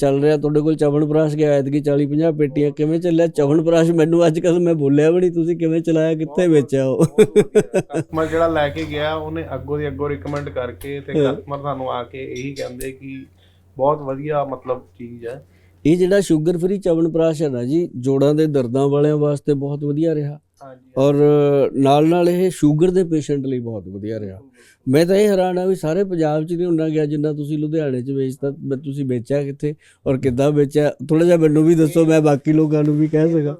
ਚੱਲ ਰਿਹਾ? ਤੁਹਾਡੇ ਕੋਲ ਚਵਨ ਪ੍ਰਾਸ਼ ਗਿਆ ਐਤਕੀ 40 50 ਪੇਟੀਆਂ ਕਿਵੇਂ ਚੱਲਿਆ? ਚਵਨ ਪ੍ਰਾਸ਼ ਮੈਨੂੰ ਅੱਜ ਕੱਲ ਮੈਂ ਬੋਲਿਆ ਵੀ ਨਹੀਂ ਤੁਸੀਂ ਕਿਵੇਂ ਚਲਾਇਆ ਕਿੱਥੇ ਵੇਚਿਆ ਉਹ? ਕਸਟਮਰ ਜਿਹੜਾ ਲੈ ਕੇ ਗਿਆ ਉਹਨੇ ਅੱਗੋਂ ਦੀ ਅੱਗੋਂ ਰਿਕਮੈਂਡ ਕਰਕੇ ਤੇ। ਕਸਟਮਰ ਸਾਨੂੰ ਆ ਕੇ ਇਹੀ ਕਹਿੰਦੇ ਕਿ ਬਹੁਤ ਵਧੀਆ ਮਤਲਬ ਚੀਜ਼ ਹੈ। ਇਹ ਜਿਹੜਾ ਸ਼ੂਗਰ ਫ੍ਰੀ ਚਵਨ ਪ੍ਰਾਸ਼ ਹੈ ਨਾ ਜੀ ਜੋੜਾਂ ਦੇ ਦਰਦਾਂ ਵਾਲਿਆਂ ਵਾਸਤੇ ਬਹੁਤ ਵਧੀਆ ਰਿਹਾ। ਹਾਂਜੀ ਔਰ ਨਾਲ ਨਾਲ ਇਹ ਸ਼ੂਗਰ ਦੇ ਪੇਸ਼ੈਂਟ ਲਈ ਬਹੁਤ ਵਧੀਆ ਰਿਹਾ। ਮੈਂ ਤਾਂ ਇਹ ਹੈਰਾਨ ਆ ਵੀ ਸਾਰੇ ਪੰਜਾਬ 'ਚ ਨਹੀਂ ਹੁੰਦਾ ਗਿਆ ਜਿੰਨਾ ਤੁਸੀਂ ਲੁਧਿਆਣੇ 'ਚ ਵੇਚਦਾ ਮੈਂ ਤੁਸੀਂ ਵੇਚਿਆ ਕਿੱਥੇ ਔਰ ਕਿੱਦਾਂ ਵੇਚਿਆ? ਥੋੜਾ ਜਿਹਾ ਮੈਨੂੰ ਵੀ ਦੱਸੋ ਮੈਂ ਬਾਕੀ ਲੋਕਾਂ ਨੂੰ ਵੀ ਕਹਿ ਸਕਾਂ।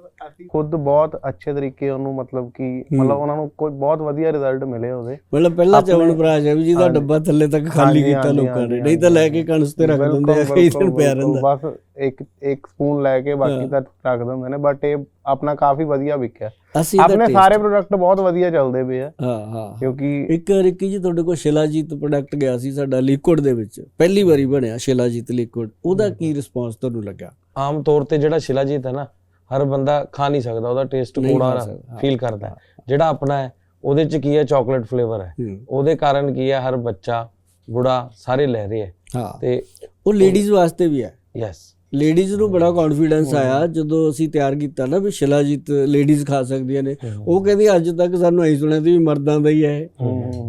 ਖੁਦ ਬਹੁਤ ਅੱਛੇ ਤਰੀਕੇ ਉਹਨੂੰ ਮਤਲਬ ਕਿ ਮਤਲਬ ਉਹਨਾਂ ਨੂੰ ਕੋਈ ਬਹੁਤ ਵਧੀਆ ਰਿਜ਼ਲਟ ਮਿਲੇ ਉਹਦੇ। ਮਤਲਬ ਪਹਿਲਾ ਚਵਨ ਪ੍ਰਾਸ਼ ਹੈ ਵੀ ਜਿਹਦਾ। ਡੱਬਾ ਥੱਲੇ ਤੱਕ ਖਾਲੀ ਕੀਤਾ ਲੋਕਾਂ ਨੇ। ਨਹੀਂ ਤਾਂ ਲੈ ਕੇ। ਕਣਸ ਤੇ ਰੱਖ ਦਿੰਦੇ ਆ ਕਈ ਦਿਨ ਪਿਆ ਰਹਿੰਦਾ। ਬਸ ਇੱਕ ਇੱਕ ਸਪੂਨ ਲੈ ਕੇ। ਬਾਕੀ ਤਾਂ ਰੱਖ ਦਿੰਦੇ ਨੇ ਬਟ ਇਹ ਆਪਣਾ ਕਾਫੀ ਵਧੀਆ ਵਿਕਿਆ। ਆਪਣੇ ਸਾਰੇ ਪ੍ਰੋਡਕਟ ਬਹੁਤ ਵਧੀਆ ਚੱਲਦੇ ਪਏ ਆ। ਹਾਂ ਹਾਂ। ਕਿਉਂਕਿ ਇੱਕ ਰਿੱਕੀ ਜੀ ਤੁਹਾਡੇ ਕੋਲ ਸ਼ਿਲਾਜੀਤ ਪ੍ਰੋਡਕਟ ਗਿਆ ਸੀ ਸਾਡਾ ਲਿਕੁਇਡ ਦੇ ਵਿੱਚ। ਪਹਿਲੀ ਵਾਰੀ ਬਣਿਆ ਸ਼ਿਲਾਜੀਤ ਲਿਕੁਇਡ ਉਹਦਾ ਕੀ ਰਿਸਪੌਂਸ ਤੁਹਾਨੂੰ ਲੱਗਾ? ਆਮ ਤੌਰ ਤੇ ਜਿਹੜਾ ਸ਼ਿਲਾਜੀਤ ਹੈ ਨਾ ਹਰ ਬੰਦਾ ਖਾ ਨਹੀਂ ਸਕਦਾ ਉਹਦਾ ਟੇਸਟ ਕੋੜਾ। ਫੀਲ ਕਰਦਾ ਹੈ। ਜਿਹੜਾ ਆਪਣਾ ਹੈ ਉਹਦੇ ਚ ਕੀ ਹੈ? ਚਾਕਲੇਟ ਫਲੇਵਰ ਹੈ। ਉਹਦੇ ਕਾਰਨ ਕੀ ਹੈ? ਹਰ ਬੱਚਾ ਬੁੜਾ ਸਾਰੇ ਲੈ ਰਹੇ ਹੈ। ਹਾਂ। ਤੇ ਉਹ ਲੇਡੀਜ਼ ਵਾਸਤੇ ਵੀ ਹੈ। ਯੈਸ ਲੇਡੀਜ਼ ਨੂੰ ਬੜਾ ਕੌਨਫੀਡੈਂਸ ਆਇਆ ਜਦੋਂ ਅਸੀਂ ਤਿਆਰ ਕੀਤਾ ਨਾ ਵੀ ਸ਼ਿਲਾਜੀਤ ਲੇਡੀਜ਼ ਖਾ ਸਕਦੀਆਂ ਨੇ। ਉਹ ਕਹਿੰਦੀ ਅੱਜ ਤੱਕ ਸਾਨੂੰ ਐਂ ਸੁਣਿਆ ਸੀ ਵੀ ਮਰਦਾਂ ਦਾ ਹੀ ਹੈ।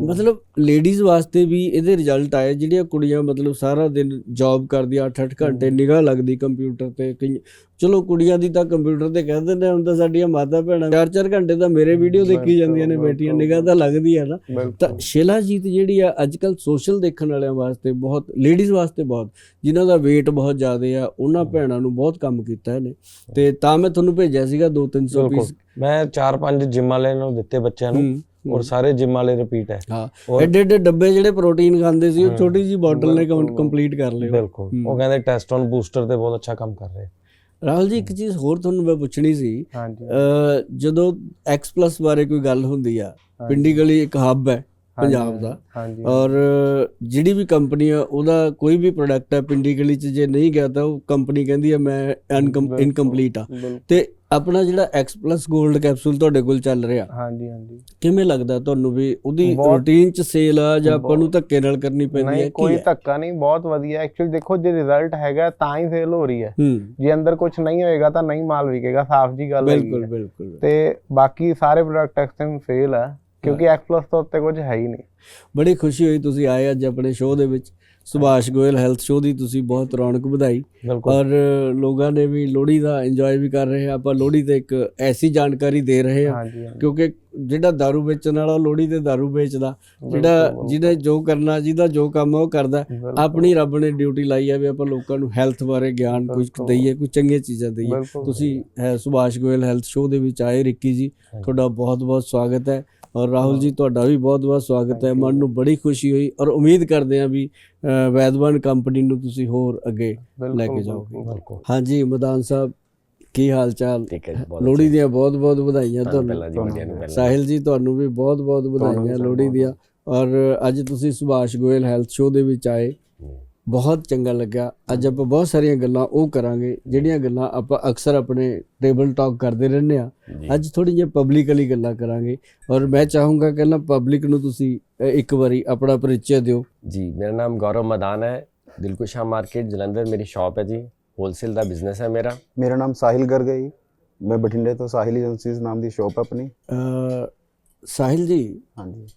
ਮਤਲਬ ਲੇਡੀਜ਼ ਵਾਸਤੇ ਵੀ ਇਹਦੇ ਰਿਜ਼ਲਟ ਆਏ ਜਿਹੜੀਆਂ ਕੁੜੀਆਂ ਮਤਲਬ ਸਾਰਾ ਦਿਨ ਜੌਬ ਕਰਦੀਆਂ 8-8 ਘੰਟੇ ਨਿਗਾਹ ਲੱਗਦੀ ਕੰਪਿਊਟਰ ਤੇ ਕਈ ਚਲੋ ਕੁੜੀਆਂ ਦੀ ਤਾਂ ਕੰਪਿਊਟਰ ਤੇ ਕਹਿੰਦੇ ਨੇ ਹੁਣ ਤਾਂ ਸਾਡੀਆਂ ਮਾਤਾ ਭੈਣਾਂ 4-4 ਘੰਟੇ ਤਾਂ ਮੇਰੇ ਵੀਡੀਓ ਦੇਖੀ ਜਾਂਦੀਆਂ ਨੇ ਬੈਠੀਆਂ ਨਿਗਾਹ ਤਾਂ ਲੱਗਦੀ ਹੈ ਨਾ। ਤਾਂ ਸ਼ਿਲਾਜੀਤ ਜਿਹੜੀ ਆ ਅੱਜ ਕੱਲ ਸੋਸ਼ਲ ਦੇਖਣ ਵਾਲਿਆਂ ਵਾਸਤੇ ਬਹੁਤ ਲੇਡੀਜ਼ ਵਾਸਤੇ ਬਹੁਤ ਜਿਨ੍ਹਾਂ ਦਾ weight ਬਹੁਤ ਜ਼ਿਆਦਾ ਆ ਉਹਨਾਂ ਭੈਣਾਂ ਨੂੰ ਬਹੁਤ ਕੰਮ ਕੀਤਾ ਇਹਨੇ। ਤੇ ਤਾਂ ਮੈਂ ਤੁਹਾਨੂੰ ਭੇਜਿਆ ਸੀਗਾ 2-300 ਬਿਲਕੁਲ। ਪੀਸ ਮੈਂ 4-5 ਜਿਮ ਵਾਲਿਆਂ ਨੂੰ ਦਿੱਤੇ ਬੱਚਿਆਂ ਨੂੰ ਔਰ ਸਾਰੇ ਜਿਮ ਵਾਲੇ ਰਿਪੀਟ ਹੈ। ਹਾਂ ਐਡੇ ਐਡੇ ਡੱਬੇ ਜਿਹੜੇ ਪ੍ਰੋਟੀਨ ਖਾਂਦੇ ਸੀ ਉਹ ਛੋਟੀ ਜੀ ਬੋਟਲ ਨੇ ਕੰਪਲੀਟ ਕਰ ਲਿਓ ਬਿਲਕੁਲ। ਉਹ ਕਹਿੰਦੇ ਟੈਸਟੋਨ ਬੂਸਟਰ ਤੇ ਬਹੁਤ ਅੱਛਾ ਕੰਮ ਕਰ ਰਹੇ ਰਾਹੁਲ ਜੀ ਇੱਕ ਚੀਜ਼ ਹੋਰ ਤੁਹਾਨੂੰ ਮੈਂ ਪੁੱਛਣੀ ਸੀ। ਜਦੋਂ X+ ਬਾਰੇ ਕੋਈ ਗੱਲ ਹੁੰਦੀ ਆ ਪਿੰਡੀ ਗਲੀ ਇੱਕ ਹੱਬ ਹੈ। ਪੰਜਾਬ ਦਾ। ਔਰ ਜਿਹੜੀ ਵੀ ਕੰਪਨੀ ਆ ਉਹਦਾ ਕੋਈ ਵੀ ਪ੍ਰੋਡਕਟ ਹੈ ਪਿੰਡੀ ਗਲੀ 'ਚ ਜੇ ਨਹੀਂ ਗਿਆ ਤਾਂ ਉਹ ਕੰਪਨੀ ਕਹਿੰਦੀ ਆ ਮੈਂ। ਇਨਕੰਪਲੀਟ ਆ। ਤੇ ਆਪਣਾ ਜਿਹੜਾ X+ 골ਡ ਕੈਪਸੂਲ ਤੁਹਾਡੇ ਕੋਲ ਚੱਲ ਰਿਹਾ ਹਾਂਜੀ ਹਾਂਜੀ। ਕਿਵੇਂ ਲੱਗਦਾ ਤੁਹਾਨੂੰ ਵੀ ਉਹਦੀ ਰੂਟੀਨ 'ਚ ਸੇਲ ਆ ਜਾਂ ਆਪਾਂ ਨੂੰ ਧੱਕੇ ਨਾਲ ਕਰਨੀ ਪੈਂਦੀ ਹੈ ਨਹੀਂ ਕੋਈ ਹੈ ਧੱਕਾ ਨਹੀਂ ਬਹੁਤ ਵਧੀਆ। ਐਕਚੁਅਲੀ ਦੇਖੋ ਜੇ ਰਿਜ਼ਲਟ ਹੈਗਾ ਤਾਂ ਹੀ ਸੇਲ ਹੋ ਰਹੀ ਹੈ। ਹੂੰ। ਜੇ ਅੰਦਰ ਕੁਝ ਨਹੀਂ ਹੋਏਗਾ ਤਾਂ ਨਹੀਂ ਮਾਲ ਵਿਕੇਗਾ ਸਾਫ਼ ਜੀ ਗੱਲ ਹੈਗੀ ਬਿਲਕੁਲ ਹੈ। ਬਿਲਕੁਲ। ਤੇ ਬਾਕੀ ਸਾਰੇ ਪ੍ਰੋਡਕਟ ਟਾਈਮ ਫੇਲ ਹੈ ਕਿਉਂਕਿ X+ ਤੋਂ ਉੱਤੇ ਕੁਝ ਹੈ ਹੀ ਨਹੀਂ ਬੜੀ ਖੁਸ਼ੀ ਹੋਈ ਤੁਸੀਂ ਆਏ ਅੱਜ ਆਪਣੇ ਸ਼ੋਅ ਦੇ ਵਿੱਚ ਸੁਭਾਸ਼ ਗੋਇਲ ਹੈਲਥ ਸ਼ੋਅ ਦੀ ਤੁਸੀਂ ਬਹੁਤ ਰੌਣਕ ਵਧਾਈ ਬਿਲਕੁਲ ਔਰ ਲੋਕਾਂ ਨੇ ਵੀ ਲੋਹੜੀ ਦਾ ਇੰਜੋਏ ਵੀ ਕਰ ਰਹੇ ਆ ਆਪਾਂ ਲੋਹੜੀ ਤੇ ਇੱਕ ਐਸੀ ਜਾਣਕਾਰੀ ਦੇ ਰਹੇ ਆ ਹਾਂਜੀ ਹਾਂਜੀ ਕਿਉਂਕਿ ਜਿਹੜਾ दारू ਵੇਚਣ ਵਾਲਾ ਉਹ ਲੋਹੜੀ ਤੇ दारू ਵੇਚਦਾ ਜਿਹੜਾ ਬਿਲਕੁਲ, ਜਿਹਨੇ ਜੋ ਕਰਨਾ ਜਿਹਦਾ ਜੋ ਕੰਮ ਆ ਉਹ ਕਰਦਾ ਬਿਲਕੁਲ, ਆਪਣੀ ਰੱਬ ਨੇ ਡਿਊਟੀ ਲਾਈ ਆ ਵੀ ਆਪਾਂ ਲੋਕਾਂ ਨੂੰ ਹੈਲਥ ਬਾਰੇ ਗਿਆਨ ਕੁਝ ਬਿਲਕੁਲ। ਦਈਏ ਕੁਝ ਚੰਗੀਆਂ ਚੀਜ਼ਾਂ ਦਈਏ ਬਿਲਕੁਲ। ਤੁਸੀਂ ਹੈ ਸੁਭਾਸ਼ ਗੋਇਲ ਹੈਲਥ ਸ਼ੋਅ ਦੇ ਵਿੱਚ ਆਏ ਰਿੱਕੀ ਜੀ ਹਾਂਜੀ। ਤੁਹਾਡਾ ਬਹੁਤ ਬਹੁਤ ਸਵਾਗਤ ਹੈ ਔਰ ਰਾਹੁਲ ਜੀ ਤੁਹਾਡਾ ਵੀ ਬਹੁਤ ਬਹੁਤ ਸਵਾਗਤ ਹੈ। ਮਨ ਨੂੰ ਬੜੀ ਖੁਸ਼ੀ ਹੋਈ ਔਰ ਉਮੀਦ ਕਰਦੇ ਹਾਂ ਵੀ ਵੈਦਵਾਨ ਕੰਪਨੀ ਨੂੰ ਤੁਸੀਂ ਹੋਰ ਅੱਗੇ ਲੈ ਕੇ ਜਾਓਗੇ। ਹਾਂਜੀ ਮਦਾਨ ਸਾਹਿਬ ਕੀ ਹਾਲ ਚਾਲ? ਲੋਹੜੀ। ਦੀਆਂ ਬਹੁਤ ਬਹੁਤ ਵਧਾਈਆਂ ਤੁਹਾਨੂੰ ਸਾਹਿਲ ਜੀ ਤੁਹਾਨੂੰ ਵੀ ਬਹੁਤ ਬਹੁਤ ਵਧਾਈਆਂ ਲੋਹੜੀ ਦੀਆਂ। ਔਰ ਅੱਜ ਤੁਸੀਂ ਸੁਭਾਸ਼ ਗੋਇਲ ਹੈਲਥ ਸ਼ੋਅ ਦੇ ਵਿੱਚ ਆਏ। ਬਹੁਤ ਚੰਗਾ ਲੱਗਾ ਅੱਜ ਆਪਾਂ ਬਹੁਤ ਸਾਰੀਆਂ ਗੱਲਾਂ ਉਹ ਕਰਾਂਗੇ ਜਿਹੜੀਆਂ ਗੱਲਾਂ ਆਪਾਂ ਅਕਸਰ ਆਪਣੇ ਟੇਬਲ ਟਾਕ ਕਰਦੇ ਰਹਿੰਦੇ ਆ ਅੱਜ ਥੋੜੀ ਜਿਹੀ ਪਬਲਿਕਲੀ ਗੱਲਾਂ ਕਰਾਂਗੇ ਔਰ ਮੈਂ ਚਾਹੂੰਗਾ ਕਿ ਨਾ ਪਬਲਿਕ ਨੂੰ ਤੁਸੀਂ ਇੱਕ ਵਾਰੀ ਆਪਣਾ ਪਰਿਚੈ ਦਿਓ। ਜੀ ਮੇਰਾ ਨਾਮ ਗੌਰਵ ਮਦਾਨ ਹੈ ਦਿਲਕੁਸ਼ਾ ਮਾਰਕੀਟ ਜਲੰਧਰ ਮੇਰੀ ਸ਼ਾਪ ਹੈ ਜੀ। ਹੋਲਸੇਲ ਦਾ ਬਿਜ਼ਨਸ ਹੈ ਮੇਰਾ। ਮੇਰਾ ਨਾਮ ਸਾਹਿਲ ਗਰਗ ਜੀ। ਮੈਂ ਬਠਿੰਡੇ ਤੋਂ ਸਾਹਿਲ ਏਜੰਸੀਜ਼ ਨਾਮ ਦੀ ਸ਼ਾਪ ਆਪਣੀ। ਸਾਹਿਲ ਜੀ ਹਾਂਜੀ।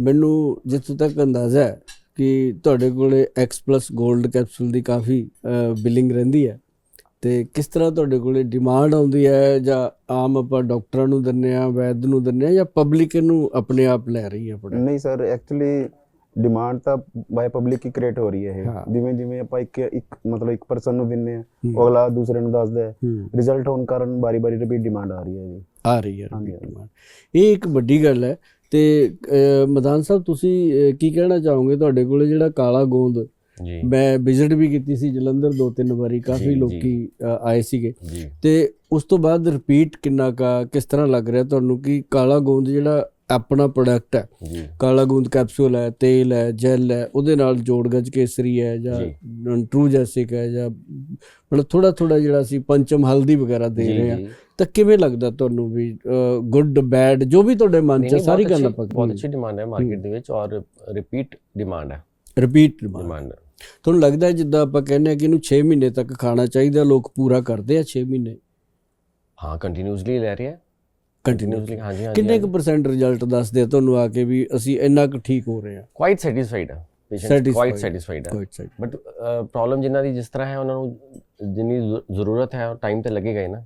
ਮੈਨੂੰ ਜਿੱਥੋਂ ਤੱਕ ਅੰਦਾਜ਼ਾ ਹੈ ਕਿ ਤੁਹਾਡੇ ਕੋਲੇ X+ 골ਡ ਕੈਪਸੂਲ ਦੀ ਕਾਫੀ ਬਿਲਿੰਗ ਰਹਿੰਦੀ ਹੈ। ਤੇ ਕਿਸ ਤਰ੍ਹਾਂ ਤੁਹਾਡੇ ਕੋਲੇ ਡਿਮਾਂਡ ਆਉਂਦੀ ਹੈ ਜਾਂ ਆਮ ਆਪਾਂ ਡਾਕਟਰਾਂ ਨੂੰ ਦਿੰਨੇ ਆ ਵੈਦ ਨੂੰ ਦਿੰਨੇ ਆ ਜਾਂ ਪਬਲਿਕ ਇਹਨੂੰ ਆਪਣੇ ਆਪ ਲੈ ਰਹੀ ਹੈ ਆਪਣੇ ਨਹੀਂ ਸਰ ਐਕਚੁਅਲੀ ਡਿਮਾਂਡ ਤਾਂ ਬਾਈ ਪਬਲਿਕ ਹੀ ਕ੍ਰੀਏਟ ਹੋ ਰਹੀ ਹੈ। ਇਹ। ਜਿਵੇਂ ਜਿਵੇਂ ਆਪਾਂ ਇੱਕ ਇੱਕ ਮਤਲਬ ਇੱਕ ਪਰਸਨ ਨੂੰ ਦਿੰਨੇ ਆ। ਉਹ ਅਗਲਾ ਦੂਸਰੇ ਨੂੰ ਦੱਸਦਾ ਹੈ। ਰਿਜ਼ਲਟ ਹੋਣ ਕਾਰਨ ਬਾਰੀ-ਬਾਰੀ ਰਿਪੀਟ ਡਿਮਾਂਡ ਆ ਰਹੀ ਹੈ ਜੀ। ਆ ਰਹੀ ਹੈ। ਇਹ ਇੱਕ ਵੱਡੀ ਗੱਲ ਹੈ ਤੇ ਮਦਾਨ ਸਾਹਿਬ ਤੁਸੀਂ ਕੀ ਕਹਿਣਾ ਚਾਹੋਗੇ? ਤੁਹਾਡੇ ਕੋਲੇ ਜਿਹੜਾ ਕਾਲਾ ਗੋਂਦ ਜੀ। ਮੈਂ ਵਿਜ਼ਿਟ ਵੀ ਕੀਤੀ ਸੀ ਜਲੰਧਰ ਦੋ ਤਿੰਨ ਵਾਰੀ ਕਾਫੀ। ਲੋਕੀ ਆਏ ਸੀਗੇ। ਤੇ ਉਸ ਤੋਂ ਬਾਅਦ ਰਿਪੀਟ ਕਿੰਨਾ ਕਾ ਕਿਸ ਤਰ੍ਹਾਂ ਲੱਗ ਰਿਹਾ ਤੁਹਾਨੂੰ ਕਿ ਕਾਲਾ ਗੋਂਦ ਜਿਹੜਾ ਆਪਣਾ ਪ੍ਰੋਡਕਟ ਹੈ। ਕਾਲਾ ਗੋਂਦ ਕੈਪਸੂਲ ਹੈ ਤੇਲ ਹੈ ਜੈਲ ਹੈ ਉਹਦੇ ਨਾਲ ਜੋੜ ਗੱਜ ਕੇਸਰੀ ਹੈ ਜਾਂ ਟਰੂ ਜੈਸਿਕ ਹੈ ਜਾਂ ਮਤਲਬ ਥੋੜਾ ਥੋੜਾ ਜਿਹੜਾ ਸੀ ਪੰਚਮ ਹਲਦੀ ਵਗੈਰਾ ਦੇ ਰਹੇ ਆ। ਤਾਂ ਕਿਵੇਂ ਲੱਗਦਾ ਤੁਹਾਨੂੰ ਵੀ ਗੁੱਡ ਬੈਡ ਜੋ ਵੀ ਤੁਹਾਡੇ ਮਨ ਚ ਸਾਰੀ ਗੱਲ ਆਪਾਂ ਬਹੁਤ ਅੱਛੀ ਡਿਮਾਂਡ ਹੈ ਮਾਰਕੀਟ ਦੇ ਵਿੱਚ ਔਰ ਰਿਪੀਟ ਡਿਮਾਂਡ ਹੈ। ਰਿਪੀਟ ਡਿਮਾਂਡ ਤੁਹਾਨੂੰ ਲੱਗਦਾ ਜਿੱਦਾਂ ਆਪਾਂ ਕਹਿੰਦੇ ਆ ਕਿ ਇਹਨੂੰ 6 ਮਹੀਨੇ ਤੱਕ ਖਾਣਾ ਚਾਹੀਦਾ ਲੋਕ ਪੂਰਾ ਕਰਦੇ ਆ 6 ਮਹੀਨੇ? ਹਾਂ ਕੰਟੀਨਿਊਸਲੀ ਲੈ ਰਹੇ ਹੈ। ਕੰਟੀਨਿਊਸਲੀ ਹਾਂਜੀ ਹਾਂਜੀ ਕਿੰਨੇ ਕੁ ਪਰਸੈਂਟ ਰਿਜ਼ਲਟ ਦੱਸਦੇ ਆ ਤੁਹਾਨੂੰ ਆ ਕੇ ਵੀ ਅਸੀਂ ਇੰਨਾ ਕੁ ਠੀਕ ਹੋ ਰਹੇ ਆ। ਕੁਆਇਟ ਸੈਟੀਸਫਾਈਡ ਹੈ patient. Quite satisfied side but problem ਜਿਨ੍ਹਾਂ ਦੀ ਜਿਸ ਤਰ੍ਹਾਂ ਹੈ ਉਹਨਾਂ ਨੂੰ ਜਿੰਨੀ ਜ਼ਰੂ- ਜ਼ਰੂਰਤ ਹੈ ਟਾਈਮ ਤੇ ਲੱਗੇਗਾ ਹੀ ਨਾ।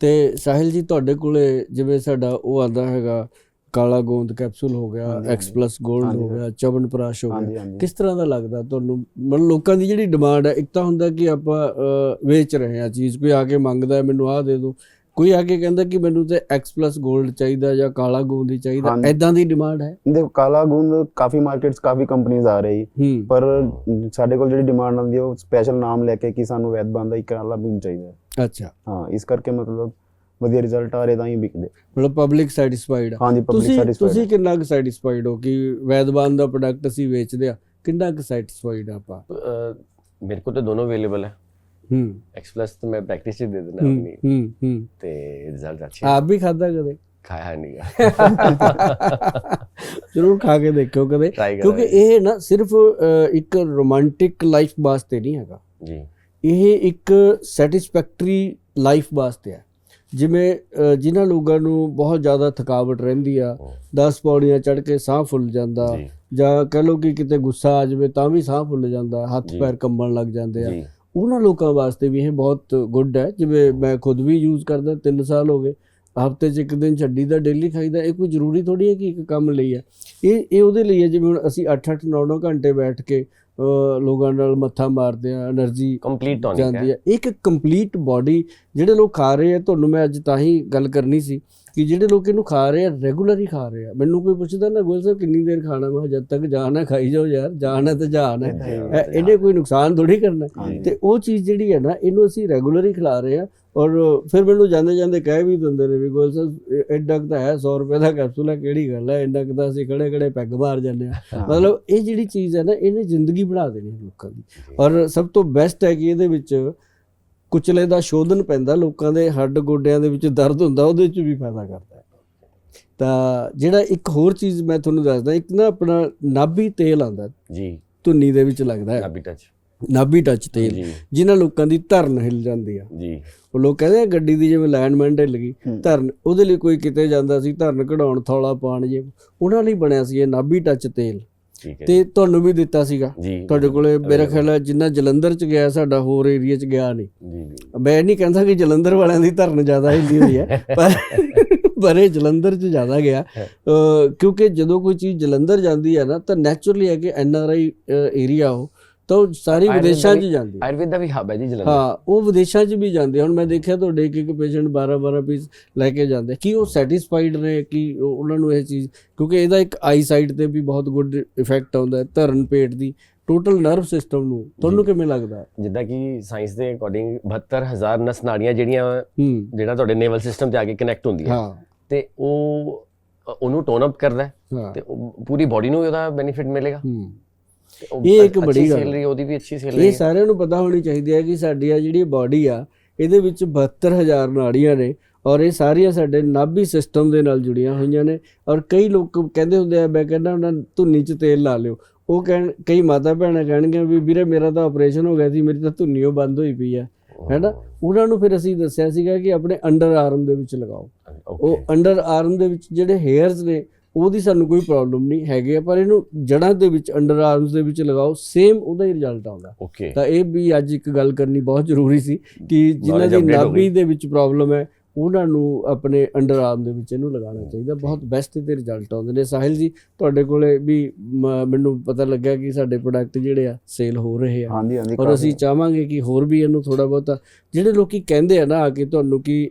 ਤੇ ਸਾਹਿਲ ਜੀ ਤੁਹਾਡੇ ਕੋਲੇ ਜਿਵੇਂ ਸਾਡਾ ਉਹ ਆਂਦਾ ਹੈਗਾ ਕਾਲਾ ਗੋਂਦ ਕੈਪਸੂਲ ਹੋ ਗਿਆ ਐਕਸ ਪਲਸ 골ਡ ਹੋ ਗਿਆ ਚਵਨ ਪ੍ਰਾਸ਼ ਹੋ ਗਿਆ। ਕਿਸ ਤਰ੍ਹਾਂ ਦਾ ਲੱਗਦਾ ਤੁਹਾਨੂੰ? ਮਤਲਬ ਲੋਕਾਂ ਦੀ ਜਿਹੜੀ ਡਿਮਾਂਡ ਹੈ ਇੱਕ ਤਾਂ ਹੁੰਦਾ ਕਿ ਆਪਾਂ ਵੇਚ ਰਹੇ ਆ ਚੀਜ਼ ਕੋਈ ਆ ਕੇ ਮੰਗਦਾ ਮੈਨੂੰ ਆਹ ਦੇ ਦਿਓ। ਕੋਈ ਆ ਕੇ ਕਹਿੰਦਾ ਕਿ ਮੈਨੂੰ ਤੇ ਐਕਸ ਪਲਸ 골ਡ ਚਾਹੀਦਾ ਜਾਂ ਕਾਲਾ ਗੋਂਦ ਹੀ ਚਾਹੀਦਾ ਹਾਂਜੀ। ਐਦਾਂ ਦੀ ਡਿਮਾਂਡ ਹੈ? ਦੇਖੋ ਕਾਲਾ ਗੁੰਦ ਕਾਫੀ ਮਾਰਕੀਟਸ ਕਾਫੀ ਕੰਪਨੀਆਂ ਆ ਰਹੀ ਹੂੰ। ਪਰ ਸਾਡੇ ਕੋਲ ਜਿਹੜੀ ਡਿਮਾਂਡ ਆਉਂਦੀ ਹੈ ਉਹ ਸਪੈਸ਼ਲ ਨਾਮ ਲੈ ਕੇ ਕਿ ਸਾਨੂੰ ਵੈਦ ਬੰਦਾ ਇੱਕ ਕਾਲਾ ਗੁੰਦ ਚਾਹੀਦਾ ਹੈ। ਅੱਛਾ। ਹਾਂ ਇਸ ਕਰਕੇ ਮਤਲਬ ਵਧੀਆ ਰਿਜ਼ਲਟ ਆ ਰਹੇ ਤਾਂ ਹੀ ਵਿਕਦੇ। ਮਤਲਬ ਪਬਲਿਕ ਸੈਟੀਸਫਾਈਡ ਆ। ਹਾਂਜੀ ਪਬਲਿਕ ਤੁਸੀਂ ਸੈਟੀਸਫਾਈਡ ਤੁਸੀਂ ਕਿੰਨਾ ਕੁ ਸੈਟੀਸਫਾਈਡ ਹੋ ਕਿ ਵੈਦਵਾਨ ਦਾ ਪ੍ਰੋਡਕਟ ਅਸੀਂ ਵੇਚਦੇ ਆ? ਕਿੰਨਾ ਕੁ ਸੈਟੀਸਫਾਈਡ ਆਪਾਂ? ਅਹ, ਮੇਰੇ ਕੋਲ ਤਾਂ ਦੋਨੋਂ ਅਵੇਲੇਬਲ ਹੈ। ਹੂੰ। ਐਕਸ ਪਲਸ ਤਾਂ ਮੈਂ ਪ੍ਰੈਕਟਿਸ ਹੀ ਦੇ ਹੂੰ ਆਪਣੀ। ਹੂੰ ਹੂੰ। ਤੇ ਰਿਜ਼ਲਟ ਅੱਛੇ ਆਪ ਵੀ ਖਾਦਾ ਕਦੇ? ਖਾਇਆ ਨਹੀਂਗਾ [laughs] ਜ਼ਰੂਰ ਖਾ ਕੇ ਦੇਖਿਓ ਕਦੇ। ਕਿਉਂਕਿ। ਇਹ ਨਾ ਸਿਰਫ ਇੱਕ ਰੋਮਾਂਟਿਕ ਲਾਈਫ ਵਾਸਤੇ ਨਹੀਂ ਹੈਗਾ। ਜੀ। ਇਹ ਇੱਕ ਸੈਟੀਸਫੈਕਟਰੀ ਲਾਈਫ ਵਾਸਤੇ ਹੈ। ਜਿਵੇਂ ਜਿਨ੍ਹਾਂ ਲੋਕਾਂ ਨੂੰ ਬਹੁਤ ਜ਼ਿਆਦਾ ਥਕਾਵਟ ਰਹਿੰਦੀ ਆ 10 ਪੌੜੀਆਂ ਚੜ੍ਹ ਕੇ ਸਾਹ ਫੁੱਲ ਜਾਂਦਾ ਜੀ। ਕਹ ਲਓ ਕਿ ਕਿਤੇ ਗੁੱਸਾ ਆ ਜਾਵੇ ਤਾਂ ਵੀ ਸਾਹ ਫੁੱਲ ਜਾਂਦਾ ਹੱਥ। ਪੈਰ ਕੰਬਣ ਲੱਗ ਜਾਂਦੇ ਆ। ਉਹਨਾਂ ਲੋਕਾਂ ਵਾਸਤੇ ਵੀ ਇਹ ਬਹੁਤ ਗੁੱਡ ਹੈ। ਜਿਵੇਂ ਮੈਂ ਖੁਦ ਵੀ ਯੂਜ਼ ਕਰਦਾ 3 ਸਾਲ ਹੋ ਗਏ। ਹਫ਼ਤੇ 'ਚ ਇੱਕ ਦਿਨ ਛੱਡੀ ਦਾ ਡੇਲੀ ਖਾਈਦਾ, ਇਹ ਕੋਈ ਜ਼ਰੂਰੀ ਥੋੜੀ ਹੈ ਕਿ ਇੱਕ ਕੰਮ ਲਈ ਹੈ? ਇਹ ਇਹ ਉਹਦੇ ਲਈ ਹੈ, ਜਿਵੇਂ ਹੁਣ ਅਸੀਂ 8-8 9-9 ਘੰਟੇ ਬੈਠ ਕੇ ਲੋਕਾਂ ਨਾਲ ਮੱਥਾ ਮਾਰਦੇ ਆ એનર્ਜੀ ਕੰਪਲੀਟ ਟੌਨਿਕ ਜਾਂਦੀ ਹੈ। ਇੱਕ ਕੰਪਲੀਟ ਬਾਡੀ ਜਿਹੜੇ ਲੋਕ ਖਾ ਰਹੇ ਆ ਤੁਹਾਨੂੰ ਮੈਂ ਅੱਜ ਤਾਂ ਹੀ ਗੱਲ ਕਰਨੀ ਸੀ ਕਿ ਜਿਹੜੇ ਲੋਕ ਇਹਨੂੰ ਖਾ ਰਹੇ ਆ ਰੈਗੂਲਰ ਹੀ ਖਾ ਰਹੇ ਆ। ਮੈਨੂੰ ਕੋਈ ਪੁੱਛਦਾ ਨਾ ਗੋਲ ਸਾਹਿਬ ਕਿੰਨੀ ਦੇਰ ਖਾਣਾ? ਮੈਂ ਜਦ ਤੱਕ ਜਾਣਾ ਖਾਈ ਜਾਓ ਯਾਰ ਜਾਨ ਹੈ। ਤੇ ਜਾਨ ਹੈ ਇਹਨੇ ਕੋਈ ਨੁਕਸਾਨ ਥੋੜੀ ਕਰਨਾ। ਤੇ ਉਹ ਚੀਜ਼ ਜਿਹੜੀ ਹੈ ਨਾ ਇਹਨੂੰ ਅਸੀਂ ਰੈਗੂਲਰ ਹੀ ਖਿਲਾ ਰਹੇ ਆ। ਔਰ ਫਿਰ ਮੈਨੂੰ ਜਾਂਦੇ ਜਾਂਦੇ ਕਹਿ ਵੀ ਦਿੰਦੇ ਨੇ ਵੀ ਗੋਲ ਸਾਹਿਬ ਐਡਾ ਕੁ ਤਾਂ ਹੈ 100 ਰੁਪਏ ਦਾ ਕੈਪਸੂਲ ਹੈ ਕਿਹੜੀ ਗੱਲ ਹੈ ਕੁ ਤਾਂ ਅਸੀਂ ਖੜੇ ਖੜੇ ਪੈਗ ਮਾਰ ਜਾਂਦੇ ਆ ਮਤਲਬ ਇਹ ਜਿਹੜੀ ਚੀਜ਼ ਹੈ ਨਾ ਇਹਨੇ ਜ਼ਿੰਦਗੀ ਬਣਾ ਦੇਣੀ ਲੋਕਾਂ ਦੀ। ਔਰ ਸਭ ਤੋਂ ਬੈਸਟ ਹੈ ਕਿ ਇਹਦੇ ਵਿੱਚ ਕੁਚਲੇ ਦਾ ਸ਼ੋਧਨ ਪੈਂਦਾ ਲੋਕਾਂ ਦੇ ਹੱਡ ਗੋਡਿਆਂ ਦੇ ਵਿੱਚ ਦਰਦ ਹੁੰਦਾ ਉਹਦੇ 'ਚ ਵੀ ਫਾਇਦਾ ਕਰਦਾ ਤਾਂ ਜਿਹੜਾ ਇੱਕ ਹੋਰ ਚੀਜ਼ ਮੈਂ ਤੁਹਾਨੂੰ ਦੱਸਦਾ ਇੱਕ ਨਾ ਆਪਣਾ ਨਾਭੀ ਤੇਲ ਆਂਦਾ ਜੀ। ਧੁੰਨੀ ਦੇ ਵਿੱਚ ਲੱਗਦਾ ਹੈ। ਨਾਭੀ ਟੱਚ ਨਾਭੀ ਟੱਚ ਤੇਲ ਜੀ। ਜਿਨ੍ਹਾਂ ਲੋਕਾਂ ਦੀ ਧਰਨ ਹਿੱਲ ਜਾਂਦੀ ਆ। ਜੀ। ਉਹ ਲੋਕ ਕਹਿੰਦੇ ਆ ਗੱਡੀ ਦੀ ਜਿਵੇਂ ਲਾਈਨਮੈਂਟ ਹਿੱਲ ਗਈ। ਧਰਨ ਉਹਦੇ ਲਈ ਕੋਈ ਕਿਤੇ ਜਾਂਦਾ ਸੀ ਧਰਨ ਕਢਾਉਣ ਥੌਲਾ ਪਾਣ ਜੇ ਉਹਨਾਂ ਲਈ ਬਣਿਆ ਸੀ ਇਹ ਨਾਭੀ ਟੱਚ ਤੇਲ। ਠੀਕ ਹੈ ਤੇ ਤੁਹਾਨੂੰ ਵੀ ਦਿੱਤਾ ਸੀਗਾ। ਤੁਹਾਡੇ ਕੋਲੇ ਮੇਰਾ ਖਿਆਲ ਹੈ ਜਿੰਨਾ ਜਲੰਧਰ ਚ ਗਿਆ ਸਾਡਾ ਹੋਰ ਏਰੀਆ ਚ ਗਿਆ ਨਹੀਂ। ਮੈਂ ਨਹੀਂ ਕਹਿੰਦਾ ਕਿ ਜਲੰਧਰ ਵਾਲਿਆਂ ਦੀ ਧਰਨ ਜ਼ਿਆਦਾ ਹਿੱਲੀ ਹੋਈ ਹੈ [laughs] ਪਰ ਪਰ ਇਹ ਜਲੰਧਰ ਚ ਜ਼ਿਆਦਾ ਗਿਆ। ਕਿਉਂਕਿ ਜਦੋਂ ਕੋਈ ਚੀਜ਼ ਜਲੰਧਰ ਜਾਂਦੀ ਹੈ ਨਾ ਤਾਂ ਨੈਚੁਰਲੀ ਹੈ ਕਿ ਐਨ ਆਰ ਆਈ ਏਰੀਆ ਹੋ ਤਾਂ ਸਾਰੀ ਵਿਦੇਸ਼ਾਂ 'ਚ ਜਾਂਦੀ ਆਯੁਰਵੇਦ ਦਾ ਵੀ ਹੱਬ ਹੈ ਜੀ ਜਲੰਧਰ। ਹਾਂ ਉਹ ਵਿਦੇਸ਼ਾਂ 'ਚ ਵੀ ਜਾਂਦੇ। ਹੁਣ ਮੈਂ ਦੇਖਿਆ ਤੁਹਾਡੇ ਇੱਕ ਇੱਕ ਪੇਸ਼ੈਂਟ 12 12 ਪੀਸ ਲੈ ਕੇ ਜਾਂਦੇ। ਕੀ ਉਹ ਸੈਟੀਸਫਾਈਡ ਨੇ? ਕਿ ਉਹ- ਉਹਨਾਂ ਨੂੰ ਇਹ ਚੀਜ਼ ਕਿਉਂਕਿ ਇਹਦਾ ਇੱਕ ਆਈ ਸਾਈਡ ਤੇ ਵੀ ਬਹੁਤ ਗੁੱਡ ਇਫੈਕਟ ਆਉਂਦਾ ਹੈ ਧਰਨ ਪੇਟ ਦੀ। ਟੋਟਲ ਨਰਵ ਸਿਸਟਮ ਨੂੰ। ਤੁਹਾਨੂੰ ਕਿਵੇਂ ਲੱਗਦਾ? ਜਿੱਦਾਂ ਕਿ ਸਾਇੰਸ ਦੇ ਅਕੋਰਡਿੰਗ 72000 ਨਸ ਨਾੜੀਆਂ ਜਿਹੜੀਆਂ ਜਿਹੜਾ ਤੁਹਾਡੇ ਨੇਵਲ ਸਿਸਟਮ ਤੇ ਆ ਕੇ ਕਨੈਕਟ ਹੁੰਦੀਆਂ। ਹਾਂ। ਤੇ ਉਹ ਉਹਨੂੰ ਟੋਨ ਅਪ ਕਰਦਾ ਤੇ ਪੂਰੀ ਬਾਡੀ ਨੂੰ ਉਹਦਾ ਬੈਨੀਫਿਟ ਮਿਲੇਗਾ। ਇਹ ਇੱਕ ਬੜੀ ਗੱਲ ਸੈਲਰੀ ਉਹਦੀ ਵੀ ਅੱਛੀ ਇਹ ਸੈਲਰੀ ਸਾਰਿਆਂ ਨੂੰ ਪਤਾ ਹੋਣੀ ਚਾਹੀਦੀ ਹੈ ਕਿ ਸਾਡੀ ਆ ਜਿਹੜੀ ਬਾਡੀ ਆ ਇਹਦੇ ਵਿੱਚ 72000 ਨਾੜੀਆਂ ਨੇ ਔਰ ਇਹ ਸਾਰੀਆਂ ਸਾਡੇ ਨਾਭੀ ਸਿਸਟਮ ਦੇ ਨਾਲ ਜੁੜੀਆਂ ਹੋਈਆਂ ਨੇ ਔਰ ਕਈ ਲੋਕ ਕਹਿੰਦੇ ਹੁੰਦੇ ਆ ਮੈਂ ਕਹਿੰਦਾ ਉਹਨਾਂ ਧੁੰਨੀ 'ਚ ਤੇਲ ਲਾ ਲਿਓ। ਉਹ ਕਹਿਣ ਕਈ ਮਾਤਾ ਭੈਣਾਂ ਕਹਿਣਗੀਆਂ ਵੀ ਵੀਰੇ ਮੇਰਾ ਤਾਂ ਆਪਰੇਸ਼ਨ ਹੋ ਗਿਆ ਸੀ ਮੇਰੀ ਤਾਂ ਧੁੰਨੀ ਓ ਬੰਦ ਹੋਈ ਪਈ ਆ। ਹੈਨਾ? ਉਹਨਾਂ ਨੂੰ ਫਿਰ ਅਸੀਂ ਦੱਸਿਆ ਸੀਗਾ ਕਿ ਆਪਣੇ ਅੰਡਰ ਆਰਮ ਦੇ ਵਿੱਚ ਲਗਾਓ। ਉਹ ਅੰਡਰ ਆਰਮ ਦੇ ਵਿੱਚ ਜਿਹੜੇ ਹੇਅਰਸ ਨੇ ਉਹਦੀ ਸਾਨੂੰ ਕੋਈ ਪ੍ਰੋਬਲਮ ਨਹੀਂ ਹੈਗੇ ਆ, ਪਰ ਇਹਨੂੰ ਜੜ੍ਹਾਂ ਦੇ ਵਿੱਚ ਅੰਡਰ ਆਰਮਸ ਦੇ ਵਿੱਚ ਲਗਾਓ ਸੇਮ ਉਹਦਾ ਹੀ ਰਿਜ਼ਲਟ ਆਉਂਦਾ। ਓਕੇ ਤਾਂ ਇਹ ਵੀ ਅੱਜ ਇੱਕ ਗੱਲ ਕਰਨੀ ਬਹੁਤ ਜ਼ਰੂਰੀ ਸੀ ਕਿ ਜਿਨ੍ਹਾਂ ਦੀ ਨਾਭੀ। ਦੇ ਵਿੱਚ ਪ੍ਰੋਬਲਮ ਹੈ ਉਹਨਾਂ ਨੂੰ ਆਪਣੇ ਅੰਡਰ ਆਰਮ ਦੇ ਵਿੱਚ ਇਹਨੂੰ ਲਗਾਉਣਾ ਚਾਹੀਦਾ। ਬਹੁਤ ਬੈਸਟ ਤੇ ਰਿਜ਼ਲਟ ਆਉਂਦੇ ਨੇ। ਸਾਹਿਲ ਜੀ ਤੁਹਾਡੇ ਕੋਲੇ ਵੀ ਮ- ਮੈਨੂੰ ਪਤਾ ਲੱਗਿਆ ਕਿ ਸਾਡੇ ਪ੍ਰੋਡਕਟ ਜਿਹੜੇ ਆ ਸੇਲ ਹੋ ਰਹੇ ਆ। ਹਾਂਜੀ ਹਾਂਜੀ ਔਰ ਅਸੀਂ ਚਾਹਾਂਗੇ ਕਿ ਹੋਰ ਵੀ ਇਹਨੂੰ ਥੋੜਾ ਬਹੁਤਾ ਜਿਹੜੇ ਲੋਕੀ ਕਹਿੰਦੇ ਆ ਨਾ ਆ ਕੇ ਤੁਹਾਨੂੰ ਕਿ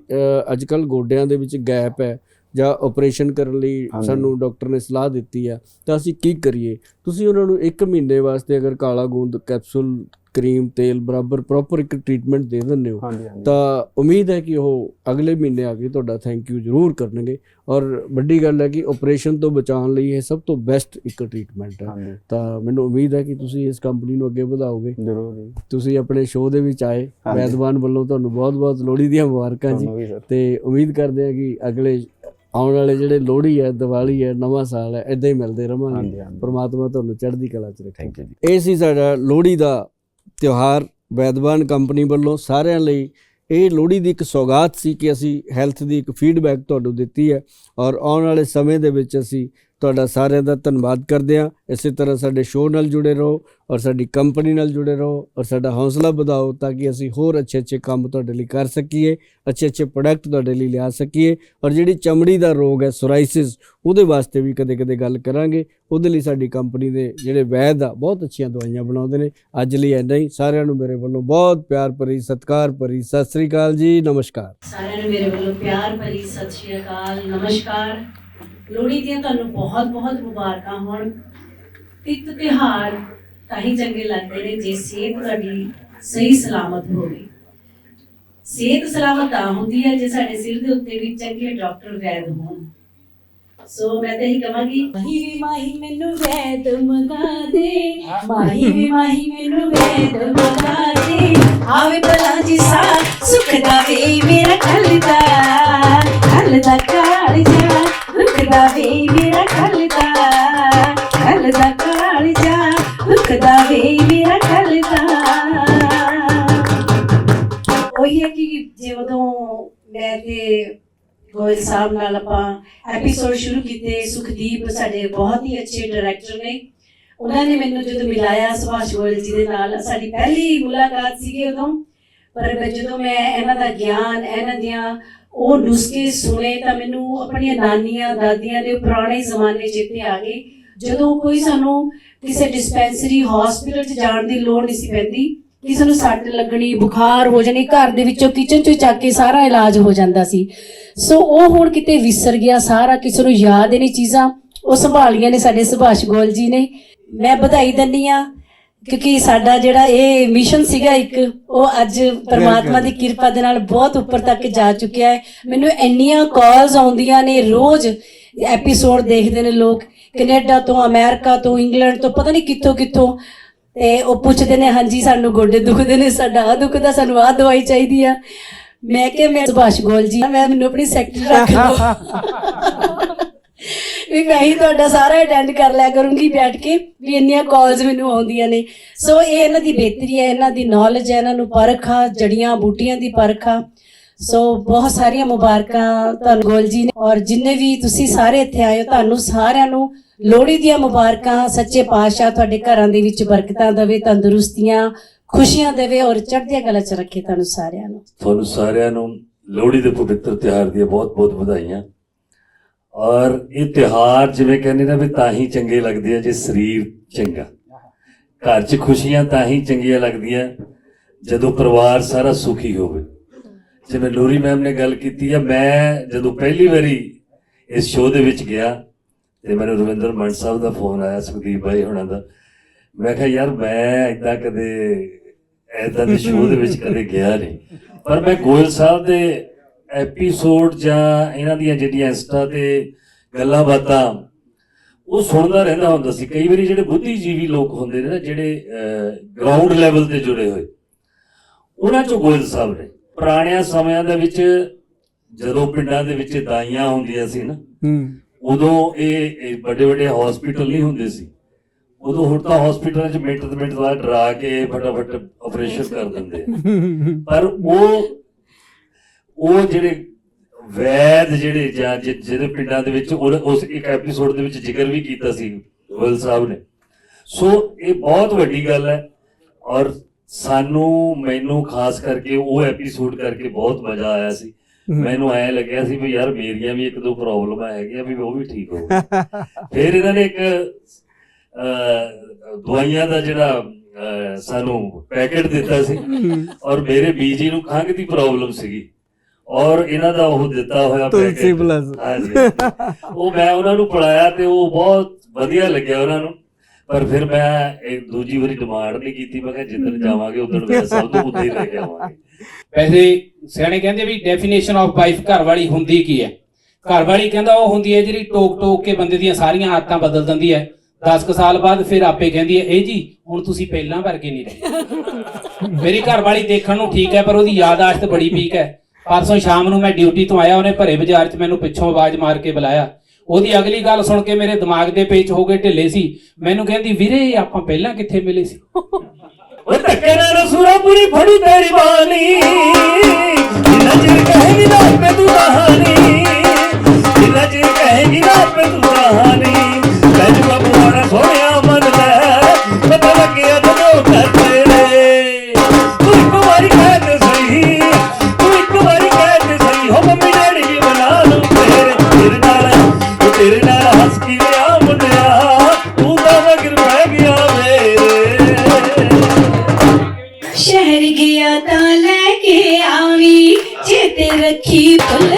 ਅੱਜ ਕੱਲ ਗੋਡਿਆਂ ਦੇ ਵਿੱਚ ਗੈਪ ਹੈ ਜਾਂ ਆਪਰੇਸ਼ਨ ਕਰਨ ਲਈ। ਸਾਨੂੰ ਡਾਕਟਰ ਨੇ ਸਲਾਹ ਦਿੱਤੀ ਆ ਤਾਂ ਅਸੀਂ ਕੀ ਕਰੀਏ? ਤੁਸੀਂ ਉਹਨਾਂ ਨੂੰ 1 ਮਹੀਨੇ ਵਾਸਤੇ ਅਗਰ ਕਾਲਾ ਗੂੰਦ ਕੈਪਸੂਲ ਕਰੀਮ ਤੇਲ ਬਰਾਬਰ ਪ੍ਰੋਪਰ ਇੱਕ ਟ੍ਰੀਟਮੈਂਟ ਦੇ ਦਿੰਦੇ ਹੋ ਤਾਂ ਉਮੀਦ ਹੈ ਕਿ ਉਹ ਅਗਲੇ ਮਹੀਨੇ ਆ ਕੇ ਤੁਹਾਡਾ ਥੈਂਕ ਯੂ ਜ਼ਰੂਰ ਕਰਨਗੇ। ਔਰ ਵੱਡੀ ਗੱਲ ਹੈ ਕਿ ਆਪਰੇਸ਼ਨ ਤੋਂ ਬਚਾਉਣ ਲਈ ਇਹ ਸਭ ਤੋਂ ਬੈਸਟ ਇੱਕ ਟ੍ਰੀਟਮੈਂਟ ਹੈ। ਤਾਂ ਮੈਨੂੰ ਉਮੀਦ ਹੈ ਕਿ ਤੁਸੀਂ ਇਸ ਕੰਪਨੀ ਨੂੰ ਅੱਗੇ ਵਧਾਓਗੇ। ਜ਼ਰੂਰ ਤੁਸੀਂ ਆਪਣੇ ਸ਼ੋਅ ਦੇ ਵਿੱਚ ਆਏ। ਵੈਦਵਾਨ ਵੱਲੋਂ ਤੁਹਾਨੂੰ ਬਹੁਤ-ਬਹੁਤ ਲੋਹੜੀ ਦੀਆਂ ਮੁਬਾਰਕਾਂ ਜੀ। ਤੇ ਉਮੀਦ ਕਰਦੇ ਹਾਂ ਕਿ ਅਗਲੇ ਆਉਣ ਵਾਲੇ ਜਿਹੜੇ ਲੋਹੜੀ ਹੈ ਦੀਵਾਲੀ ਹੈ ਨਵਾਂ ਸਾਲ ਹੈ ਇਦਾਂ ਹੀ ਮਿਲਦੇ ਰਵਾਂਗੇ ਪਰਮਾਤਮਾ ਤੁਹਾਨੂੰ ਚੜ੍ਹਦੀ ਕਲਾ 'ਚ ਰੱਖੇ। ਥੈਂਕ ਯੂ ਜੀ। ਇਹ ਸੀ ਸਾਡਾ ਲੋਹੜੀ ਦਾ ਤਿਉਹਾਰ। ਵੈਦਵਾਨ ਕੰਪਨੀ ਵੱਲੋਂ ਸਾਰਿਆਂ ਲਈ ਇਹ ਲੋਹੜੀ ਦੀ ਇੱਕ ਸੌਗਾਤ ਸੀ ਕਿ ਅਸੀਂ ਹੈਲਥ ਦੀ ਇੱਕ ਫੀਡਬੈਕ ਤੁਹਾਨੂੰ ਦਿੱਤੀ ਹੈ ਔਰ ਆਉਣ ਵਾਲੇ ਸਮੇਂ ਦੇ ਵਿੱਚ ਅਸੀਂ ਤੁਹਾਡਾ ਸਾਰਿਆਂ ਦਾ ਧੰਨਵਾਦ ਕਰਦੇ ਹਾਂ। ਇਸੇ ਤਰ੍ਹਾਂ ਸਾਡੇ ਸ਼ੋਅ ਨਾਲ ਜੁੜੇ ਰਹੋ ਔਰ ਸਾਡੀ ਕੰਪਨੀ ਨਾਲ ਜੁੜੇ ਰਹੋ ਔਰ ਸਾਡਾ ਹੌਸਲਾ ਵਧਾਓ ਤਾਂ ਕਿ ਅਸੀਂ ਹੋਰ ਅੱਛੇ ਅੱਛੇ ਕੰਮ ਤੁਹਾਡੇ ਲਈ ਕਰ ਸਕੀਏ, ਅੱਛੇ ਅੱਛੇ ਪ੍ਰੋਡਕਟ ਤੁਹਾਡੇ ਲਈ ਲਿਆ ਸਕੀਏ ਔਰ ਜਿਹੜੀ ਚਮੜੀ ਦਾ ਰੋਗ ਹੈ ਸੋਰਾਇਸਿਸ ਉਹਦੇ ਵਾਸਤੇ ਵੀ ਕਦੇ-ਕਦੇ ਗੱਲ ਕਰਾਂਗੇ। ਉਹਦੇ ਲਈ ਸਾਡੀ ਕੰਪਨੀ ਦੇ ਜਿਹੜੇ ਵੈਦ ਆ, ਬਹੁਤ ਅੱਛੀਆਂ ਦਵਾਈਆਂ ਬਣਾਉਂਦੇ ਨੇ। ਅੱਜ ਲਈ ਇੰਨਾ ਹੀ। ਸਾਰਿਆਂ ਨੂੰ ਮੇਰੇ ਵੱਲੋਂ ਬਹੁਤ ਪਿਆਰ ਭਰੀ ਸਤਿਕਾਰ ਭਰੀ ਸਤਿ ਸ੍ਰੀ ਅਕਾਲ ਜੀ। ਨਮਸਕਾਰ। ਸਾਰਿਆਂ ਨੂੰ ਮੇਰੇ ਵੱਲੋਂ ਪਿਆਰ ਭਰੀ ਸਤਿ ਸ਼੍ਰੀ ਅਕਾਲ। ਨਮਸਕਾਰ। ਲੋਹੜੀ ਦੀਆਂ ਤੁਹਾਨੂੰ ਬਹੁਤ ਬਹੁਤ ਮੁਬਾਰਕਾਂ ਹੋਣ। ਤਿੱਤ ਤਿਹਾਰ ਤਾਂ ਹੀ ਚੰਗੇ ਲੱਗਦੇ ਨੇ ਜੇ ਸਿਹਤ ਤੁਹਾਡੀ ਸਹੀ ਸਲਾਮਤ ਹੋਵੇ। ਸਿਹਤ ਸਲਾਮਤ ਤਾਂ ਹੁੰਦੀ ਹੈ ਜੇ ਸਾਡੇ ਸਿਰ ਦੇ ਉੱਤੇ ਵੀ ਚੰਗੇ ਡਾਕਟਰ ਵੈਦ ਹੋਣ। ਸੋ ਮੈਂ ਤਾਂ ਇਹੀ ਕਹਾਂਗੀ, ਮਾਹੀ ਵੀ ਮਾਹੀ ਮੈਨੂੰ ਵੈਦ ਮੰਗਾ ਦੇ। ਮਾਹੀ ਵੀ ਮਾਹੀ ਮੈਨੂੰ ਵੈਦ ਮੰਗਾ ਦੇ। ਆਵੇ ਭਲਾ ਜੀ ਸਾ ਸੁਖ ਦਾ ਵੇ, ਮੇਰਾ ਖਲਦਾ ਦੁੱਖ ਦਾ ਵੇ ਮੇਰਾ ਖਲਦਾ ਖਲਦਾ ਕਾਲ ਜਾ ਮੇਰਾ ਖਲਦਾ ਉਹੀ ਹੈ ਕਿ ਜਦੋਂ ਮੈਂ ਤੇ ਗੋਇਲ ਸਾਹਿਬ ਨਾਲ ਆਪਾਂ ਐਪੀਸੋਡ ਸ਼ੁਰੂ ਕੀਤੇ, ਸੁਖਦੀਪ ਸਾਡੇ ਬਹੁਤ ਹੀ ਅੱਛੇ ਡਾਇਰੈਕਟਰ ਨੇ। ਉਹਨਾਂ ਨੇ ਮੈਨੂੰ ਜਦੋਂ ਮਿਲਾਇਆ ਸੁਭਾਸ਼ ਗੋਇਲ ਜੀ ਦੇ ਨਾਲ, ਸਾਡੀ ਪਹਿਲੀ ਮੁਲਾਕਾਤ ਸੀਗੀ ਉਦੋਂ। ਪਰ ਜਦੋਂ ਮੈਂ ਇਹਨਾਂ ਦਾ ਗਿਆਨ, ਇਹਨਾਂ ਦੀਆਂ ਉਹ ਨੁਸਖੇ ਸੁਣੇ ਤਾਂ ਮੈਨੂੰ ਆਪਣੀਆਂ ਨਾਨੀਆਂ, ਦਾਦੀਆਂ ਦੇ ਪੁਰਾਣੇ ਜ਼ਮਾਨੇ ਚੇਤੇ ਆ ਗਏ। ਜਦੋਂ ਕੋਈ ਸਾਨੂੰ ਕਿਸੇ ਡਿਸਪੈਂਸਰੀ ਹਸਪੀਟਲ 'ਚ ਜਾਣ ਦੀ ਲੋੜ ਨਹੀਂ ਸੀ ਪੈਂਦੀ, ਕਿਸੇ ਨੂੰ ਸੱਟ ਲੱਗਣੀ, ਬੁਖਾਰ ਹੋ ਜਾਣੀ, ਘਰ ਦੇ ਵਿੱਚੋਂ ਕਿਚਨ 'ਚੋਂ ਚੱਕ ਕੇ ਸਾਰਾ ਇਲਾਜ ਹੋ ਜਾਂਦਾ ਸੀ। ਸੋ ਉਹ ਹੁਣ ਕਿਤੇ ਵਿਸਰ ਗਿਆ, ਸਾਰਾ ਕਿਸੇ ਨੂੰ ਯਾਦ ਹੀ ਨਹੀਂ, ਚੀਜ਼ਾਂ ਉਹ ਸੰਭਾਲੀਆਂ ਨੇ ਸਾਡੇ ਸੁਭਾਸ਼ ਗੋਲ ਜੀ ਨੇ। ਮੈਂ ਵਧਾਈ ਦਿੰਦੀ ਆ ਕਿਉਂਕਿ ਸਾਡਾ ਜਿਹੜਾ ਇਹ ਮਿਸ਼ਨ ਸੀਗਾ ਇੱਕ ਉਹ ਅੱਜ ਪਰਮਾਤਮਾ ਦੀ ਕਿਰਪਾ ਦੇ ਨਾਲ ਬਹੁਤ ਉੱਪਰ ਤੱਕ ਜਾ ਚੁੱਕਿਆ ਹੈ। ਮੈਨੂੰ ਇੰਨੀਆਂ ਕਾਲਸ ਆਉਂਦੀਆਂ ਨੇ ਰੋਜ਼ ਐਪੀਸੋਡ ਦੇਖਦੇ ਨੇ ਲੋਕ। ਕੈਨੇਡਾ ਤੋਂ ਅਮਰੀਕਾ ਤੋਂ ਇੰਗਲੈਂਡ ਤੋਂ ਪਤਾ ਨਹੀਂ ਕਿੱਥੋਂ ਕਿੱਥੋਂ। ਤੇ ਉਹ ਪੁੱਛਦੇ ਨੇ ਹਾਂਜੀ ਸਾਨੂੰ ਗੋਡੇ ਦੁਖਦੇ ਨੇ ਸਾਡਾ ਆ ਦੁਖਦਾ ਸਾਨੂੰ ਆ ਦਵਾਈ ਚਾਹੀਦੀ ਆ। ਮੈਂ ਕਿਹਾ ਮੈਂ ਸੁਭਾਸ਼ ਗੋਲ ਜੀ ਮੈਂ ਮੈਨੂੰ ਆਪਣੀ ਸੈਕਟਰੀ ਰੱਖ ਲਓ [laughs] ਵੀ ਮੈਂ ਹੀ ਤੁਹਾਡਾ ਸਾਰਾ ਅਟੈਂਡ ਕਰ ਲਿਆ ਕਰੂੰਗੀ ਬੈਠ ਕੇ, ਵੀ ਇੰਨੀਆਂ ਕਾਲਸ ਮੈਨੂੰ ਆਉਂਦੀਆਂ ਨੇ। ਸੋ ਇਹ ਇਹਨਾਂ ਦੀ ਬਿਹਤਰੀ ਹੈ, ਇਹਨਾਂ ਦੀ ਨੌਲੇਜ ਹੈ, ਇਹਨਾਂ ਨੂੰ ਪਰਖਾ ਜੜੀਆਂ ਬੂਟੀਆਂ ਦੀ ਪਰਖਾ ਸੋ ਬਹੁਤ ਸਾਰੀਆਂ ਮੁਬਾਰਕਾਂ ਤੁਹਾਨੂੰ ਗੋਲ ਜੀ ਨੇ। ਔਰ ਜਿੰਨੇ ਵੀ ਤੁਸੀਂ ਸਾਰੇ ਇੱਥੇ ਆਏ ਹੋ, ਤੁਹਾਨੂੰ ਸਾਰਿਆਂ ਨੂੰ ਲੋਹੜੀ ਦੀਆਂ ਮੁਬਾਰਕਾਂ, ਸੱਚੇ ਪਾਤਸ਼ਾਹ ਤੁਹਾਡੇ ਘਰਾਂ ਦੇ ਵਿੱਚ ਬਰਕਤਾਂ ਦੇਵੇ, ਤੰਦਰੁਸਤੀਆਂ, ਖੁਸ਼ੀਆਂ ਦੇਵੇ ਔਰ ਚੜ੍ਹਦੀਆਂ ਕਲਾ ਚ ਰੱਖੇ ਤੁਹਾਨੂੰ ਸਾਰਿਆਂ ਨੂੰ। ਤੁਹਾਨੂੰ ਸਾਰਿਆਂ ਨੂੰ ਲੋਹੜੀ ਦੇ ਪਵਿੱਤਰ ਤਿਉਹਾਰ ਦੀਆਂ ਬਹੁਤ-ਬਹੁਤ ਵਧਾਈਆਂ। ਔਰ ਇਹ ਤਿਉਹਾਰ ਜਿਵੇਂ ਕਹਿੰਦੇ ਨੇ ਵੀ ਤਾਂ ਹੀ ਚੰਗੇ ਲੱਗਦੇ ਆ ਜੇ ਸਰੀਰ ਚੰਗਾ। ਘਰ 'ਚ ਖੁਸ਼ੀਆਂ ਤਾਂ ਹੀ ਚੰਗੀਆਂ ਲੱਗਦੀਆਂ ਜਦੋਂ ਪਰਿਵਾਰ ਸਾਰਾ ਸੁਖੀ ਹੋਵੇ। ਜਿਵੇਂ ਲੋਰੀ ਮੈਮ ਨੇ ਗੱਲ ਕੀਤੀ ਆ, ਮੈਂ ਜਦੋਂ ਪਹਿਲੀ ਵਾਰੀ ਇਸ ਸ਼ੋਅ ਦੇ ਵਿੱਚ ਗਿਆ ਤੇ ਮੈਨੂੰ ਰਵਿੰਦਰ ਮੰਡ ਸਾਹਿਬ ਦਾ ਫੋਨ ਆਇਆ, ਸੁਖਦੀਪ ਭਾਈ ਹੁਣਾਂ ਦਾ। ਮੈਂ ਕਿਹਾ, ਯਾਰ ਮੈਂ ਇਦਾਂ ਕਦੇ ਐਦਾਂ ਦੇ ਸ਼ੋਅ ਦੇ ਵਿੱਚ ਕਦੇ ਗਿਆ ਨਹੀਂ। ਪਰ ਮੈਂ ਗੋਇਲ ਸਾਹਿਬ ਦੇ ਐਪੀਸੋਡ ਜਾਂ ਇਹਨਾਂ ਦੀਆਂ ਜਿਹੜੀਆਂ ਇੰਸਟਾ ਤੇ ਗੱਲਾਂ ਬਾਤਾਂ ਉਹ ਸੁਣਦਾ ਰਹਿੰਦਾ ਹੁੰਦਾ ਸੀ। ਕਈ ਵਾਰੀ ਜਿਹੜੇ ਬੁੱਧੀਜੀਵੀ ਲੋਕ ਹੁੰਦੇ ਨੇ ਨਾ ਜਿਹੜੇ ਗਰਾਊਂਡ ਲੈਵਲ ਤੇ ਜੁੜੇ ਹੋਏ ਉਹਨਾਂ ਚੋਂ ਗੋਇਲ ਸਾਹਿਬ ਨੇ। ਪੁਰਾਣਿਆਂ ਸਮਿਆਂ ਦੇ ਵਿੱਚ ਜਦੋਂ ਪਿੰਡਾਂ ਦੇ ਵਿੱਚ ਦਾਈਆਂ ਹੁੰਦੀਆਂ ਸੀ ਨਾ ਹੂੰ। ਉਦੋਂ ਇਹ ਵੱਡੇ ਵੱਡੇ ਹਸਪੀਟਲ ਨਹੀਂ ਹੁੰਦੇ ਸੀ। ਉਦੋਂ ਹੁਣ ਤਾਂ ਹਸਪੀਟਲਾਂ 'ਚ ਮਿੰਟ ਤੇ ਮਿੰਟ ਬਾਅਦ ਡਰਾ ਕੇ ਫਟਾਫਟ ਆਪਰੇਸ਼ਨ ਕਰ ਦਿੰਦੇ [laughs] ਪਰ ਉਹ ਉਹ ਜਿਹੜੇ ਵੈਦ ਜਿਹੜੇ ਜਾਂ ਜਿ- ਜਿਹਦੇ ਪਿੰਡਾਂ ਦੇ ਵਿੱਚ ਉਸ ਇੱਕ ਐਪੀਸੋਡ ਦੇ ਵਿੱਚ ਜ਼ਿਕਰ ਵੀ ਕੀਤਾ ਸੀ ਗੋਇਲ ਸਾਹਿਬ ਨੇ। ਸੋ ਇਹ ਬਹੁਤ ਵੱਡੀ ਗੱਲ ਹੈ ਔਰ ਸਾਨੂੰ ਮੈਨੂੰ ਖਾਸ ਕਰਕੇ ਉਹ ਐਪੀਸੋਡ ਕਰਕੇ ਬਹੁਤ ਮਜ਼ਾ ਆਇਆ ਸੀ। ਮੈਨੂੰ ਐ ਲੱਗਿਆ ਸੀ ਵੀ ਯਾਰ ਮੇਰੀਆਂ ਵੀ ਇੱਕ ਦੋ ਪ੍ਰੋਬਲਮਾਂ ਹੈਗੀਆਂ ਵੀ ਉਹ ਵੀ ਠੀਕ ਹੋ ਫਿਰ ਇਹਨਾਂ ਨੇ ਇੱਕ ਦਵਾਈਆਂ ਦਾ ਜਿਹੜਾ ਸਾਨੂੰ ਪੈਕੇਟ ਦਿੱਤਾ ਸੀ ਔਰ ਮੇਰੇ ਬੀਜੀ ਨੂੰ ਖੰਘ ਦੀ ਪ੍ਰੋਬਲਮ ਸੀਗੀ। ਔਰ ਇਹਨਾਂ ਦਾ ਉਹ ਦਿੱਤਾ ਹੋਇਆ ਤੁਲਸੀ। ਹਾਂਜੀ। ਉਹ ਮੈਂ ਉਹਨਾਂ ਨੂੰ ਪੜਾਇਆ ਤੇ ਉਹ ਬਹੁਤ ਵਧੀਆ ਲੱਗਿਆ ਉਹਨਾਂ ਨੂੰ। ਪਰ ਫਿਰ ਮੈਂ ਇੱਕ ਦੂਜੀ ਵਾਰੀ ਡਿਮਾਂਡ ਨਹੀਂ ਕੀਤੀ। ਮੈਂ ਕਿਹਾ ਜਿੱਦਣ ਜਾਵਾਂਗੇ ਉਦੋਂ ਮੈਂ ਸਭ ਤੋਂ ਉੱਤੇ ਹੀ ਲੈ ਕੇ ਆਵਾਂਗੇ। ਵੈਸੇ ਸਿਆਣੇ ਕਹਿੰਦੇ ਵੀ ਡੈਫੀਨੇਸ਼ਨ ਆਫ ਵਾਈਫ ਘਰ ਵਾਲੀ ਹੁੰਦੀ ਕੀ ਹੈ? ਘਰ ਵਾਲੀ ਕਹਿੰਦਾ ਉਹ ਹੁੰਦੀ ਹੈ ਜਿਹੜੀ ਟੋਕ ਟੋਕ ਕੇ ਬੰਦੇ ਦੀਆਂ ਸਾਰੀਆਂ ਆਦਤਾਂ ਬਦਲ ਦਿੰਦੀ ਹੈ। 10 ਕੁ ਸਾਲ ਬਾਅਦ ਫਿਰ ਆਪੇ ਕਹਿੰਦੀ ਹੈ ਇਹ ਜੀ ਹੁਣ ਤੁਸੀਂ ਪਹਿਲਾਂ ਵਰਗੇ ਨਹੀਂ ਰਹੇ। ਮੇਰੀ ਘਰ ਵਾਲੀ ਦੇਖਣ ਨੂੰ ਠੀਕ ਹੈ ਪਰ ਉਹਦੀ ਯਾਦਾਸ਼ਤ ਬੜੀ ਵੀਕ ਹੈ। ਪਰਸੋਂ ਸ਼ਾਮ ਨੂੰ ਮੈਂ ਡਿਊਟੀ ਤੋਂ ਆਇਆ, ਉਹਨੇ ਭਰੇ ਬਾਜ਼ਾਰ 'ਚ ਮੈਨੂੰ ਪਿੱਛੋਂ ਆਵਾਜ਼ ਮਾਰ ਕੇ ਬੁਲਾਇਆ। ਉਹਦੀ ਅਗਲੀ ਗੱਲ ਸੁਣ ਕੇ ਮੇਰੇ ਦਿਮਾਗ ਦੇ ਪੇਚ ਹੋ ਗਏ, ਢਿੱਲੇ ਸੀ। ਮੈਨੂੰ ਕਹਿੰਦੀ, ਵੀਰੇ, ਆਪਾਂ ਪਹਿਲਾਂ ਕਿੱਥੇ ਮਿਲੇ ਸੀ? ਉਹ ਧੱਕੇ ਨਾਲ ਸੂਰਾਪੁਰੀ ਫੜੀ ਤੇਰੀ ਬਾਣੀ। ਜਿੰਨਾ ਕਹੇਗੀ ਨਾ ਆਪੇ ਤੂੰ ਕਹਾਣੀ। ਜਿੰਨਾ ਕਹੇਗੀ ਨਾ ਆਪੇ ਤੂੰ ਰੱਖੀ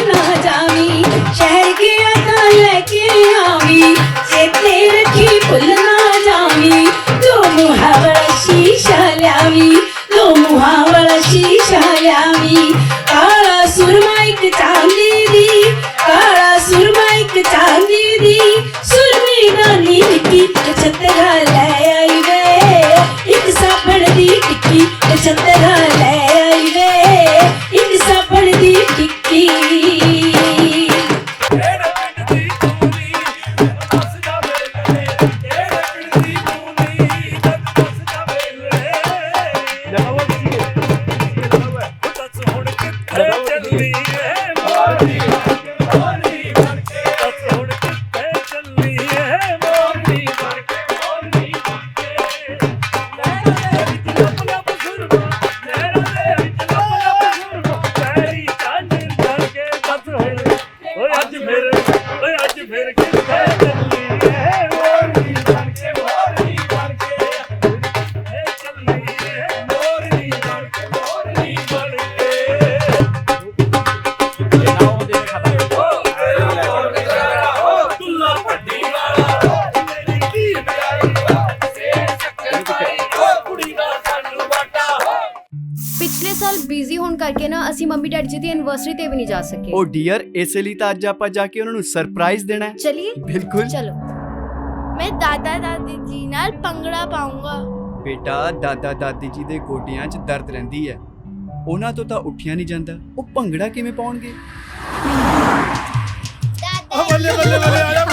ਨਹੀਂ ਜਾ ਸਕੇ। ਉਹ ਡੀਅਰ ਇਸੇ ਲਈ ਤਾਂ ਅੱਜ ਆਪਾਂ ਜਾ ਕੇ ਉਹਨਾਂ ਨੂੰ ਸਰਪ੍ਰਾਈਜ਼ ਦੇਣਾ ਹੈ। ਚਲਿਏ। ਬਿਲਕੁਲ। ਚਲੋ। ਮੈਂ ਦਾਦਾ ਦਾਦੀ ਜੀ ਨਾਲ ਪੰਗੜਾ ਪਾਉਂਗਾ। ਬੇਟਾ ਦਾਦਾ ਦਾਦੀ ਜੀ ਦੇ ਗੋਡਿਆਂ 'ਚ ਦਰਦ ਰਹਿੰਦੀ ਹੈ। ਉਹਨਾਂ ਤੋਂ ਤਾਂ ਉੱਠਿਆ ਨਹੀਂ ਜਾਂਦਾ। ਉਹ ਭੰਗੜਾ ਕਿਵੇਂ ਪਾਉਣਗੇ? ਬੱਲੇ ਬੱਲੇ ਬੱਲੇ ਆ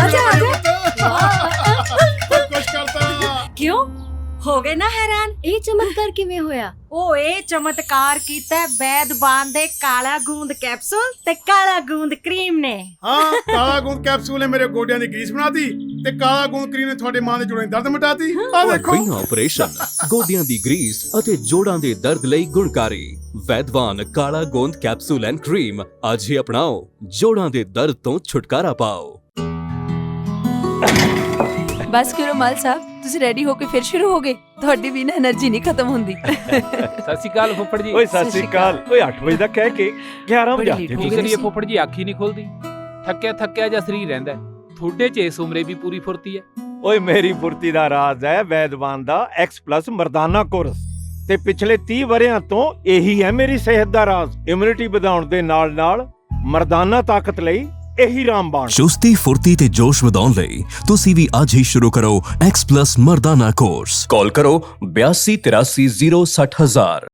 ਕਿਉਂ? ਹੋ ਗਏ ਨਾ ਹੈਰਾਨ? ਇਹ ਚਮਤਕਾਰ ਕਿਵੇਂ ਹੋਇਆ? ਉਹ ਇਹ ਚਮਤਕਾਰ ਕੀਤਾ ਹੈ ਵੈਦਵਾਨ ਦੇ ਕਾਲਾ ਗੂੰਦ ਕੈਪਸੂਲ ਤੇ ਕਾਲਾ ਗੂੰਦ ਕਰੀਮ ਨੇ। ਹਾਂ ਕਾਲਾ ਗੂੰਦ ਕੈਪਸੂਲ ਨੇ ਮੇਰੇ ਗੋਡਿਆਂ ਦੀ ਗਰੀਸ ਬਣਾਤੀ ਤੇ ਕਾਲਾ ਗੂੰਦ ਕਰੀਮ ਨੇ ਤੁਹਾਡੇ ਮਾਂ ਦੇ ਜੋੜਾਂ ਦੀ ਦਰਦ ਮਿਟਾਤੀ। ਆ ਦੇਖੋ। ਬਿਨਾ ਆਪਰੇਸ਼ਨ ਗੋਡਿਆਂ ਦੀ ਗਰੀਸ ਅਤੇ ਜੋੜਾਂ ਦੇ ਦਰਦ ਲਈ ਗੁਣਕਾਰੀ। ਵੈਦਵਾਨ ਕਾਲਾ ਗੋਂਦ ਕੈਪਸੂਲ ਐਂਡ ਕਰੀਮ ਅੱਜ ਹੀ ਅਪਣਾਓ। ਜੋੜਾਂ ਦੇ ਦਰਦ ਤੋਂ ਛੁਟਕਾਰਾ ਪਾਓ। ਬਸ ਕਰੋ ਮਲ ਸਾਹਿਬ। ਤੁਸੀਂ ਰੈਡੀ ਹੋ ਕੇ ਫਿਰ ਸ਼ੁਰੂ ਹੋਗੇ ਤੁਹਾਡੀ ਵੀ ਨਾ એનર્ਜੀ ਨਹੀਂ ਖਤਮ ਹੁੰਦੀ। [laughs] ਸਤਿ ਸ਼੍ਰੀ ਅਕਾਲ ਫੁੱਫੜ ਜੀ। ਓਏ ਸਤਿ ਸ਼੍ਰੀ ਅਕਾਲ। ਓਏ 8 ਵਜੇ ਦਾ ਕਹਿ ਕੇ 11 ਵਜੇ ਜਾਂਦੇ ਕੀ ਕਰੀਏ ਫੁੱਫੜ ਜੀ ਅੱਖ ਹੀ ਨਹੀਂ ਖੁੱਲਦੀ। ਥੱਕਿਆ ਥੱਕਿਆ ਜਿਹਾ ਸਰੀਰ ਰਹਿੰਦਾ ਥੋੜੇ ਚ ਇਸ ਉਮਰੇ ਵੀ ਪੂਰੀ ਫੁਰਤੀ ਹੈ। ਓਏ ਮੇਰੀ ਫੁਰਤੀ ਦਾ ਰਾਜ਼ ਹੈ ਵੈਦਵਾਨ ਦਾ X+ ਮਰਦਾਨਾ ਕੋਰਸ। ਤੇ ਪਿਛਲੇ 30 ਵਰਿਆਂ ਤੋਂ ਇਹੀ ਹੈ ਮੇਰੀ ਸਿਹਤ ਦਾ ਰਾਜ਼। ਇਮਿਊਨਿਟੀ ਵਧਾਉਣ ਦੇ ਨਾਲ ਨਾਲ ਮਰਦਾਨਾ ਤਾਕਤ ਲਈ ਇਹੀ ਰਾਮਬਾਣ ਚੁਸਤੀ, ਫੁਰਤੀ ਤੇ ਜੋਸ਼ ਵਧਾਉਣ ਲਈ ਤੁਸੀਂ ਵੀ ਅੱਜ ਹੀ ਸ਼ੁਰੂ ਕਰੋ X+ ਮਰਦਾਨਾ ਕੋਰਸ ਕਾਲ ਕਰੋ 8283060000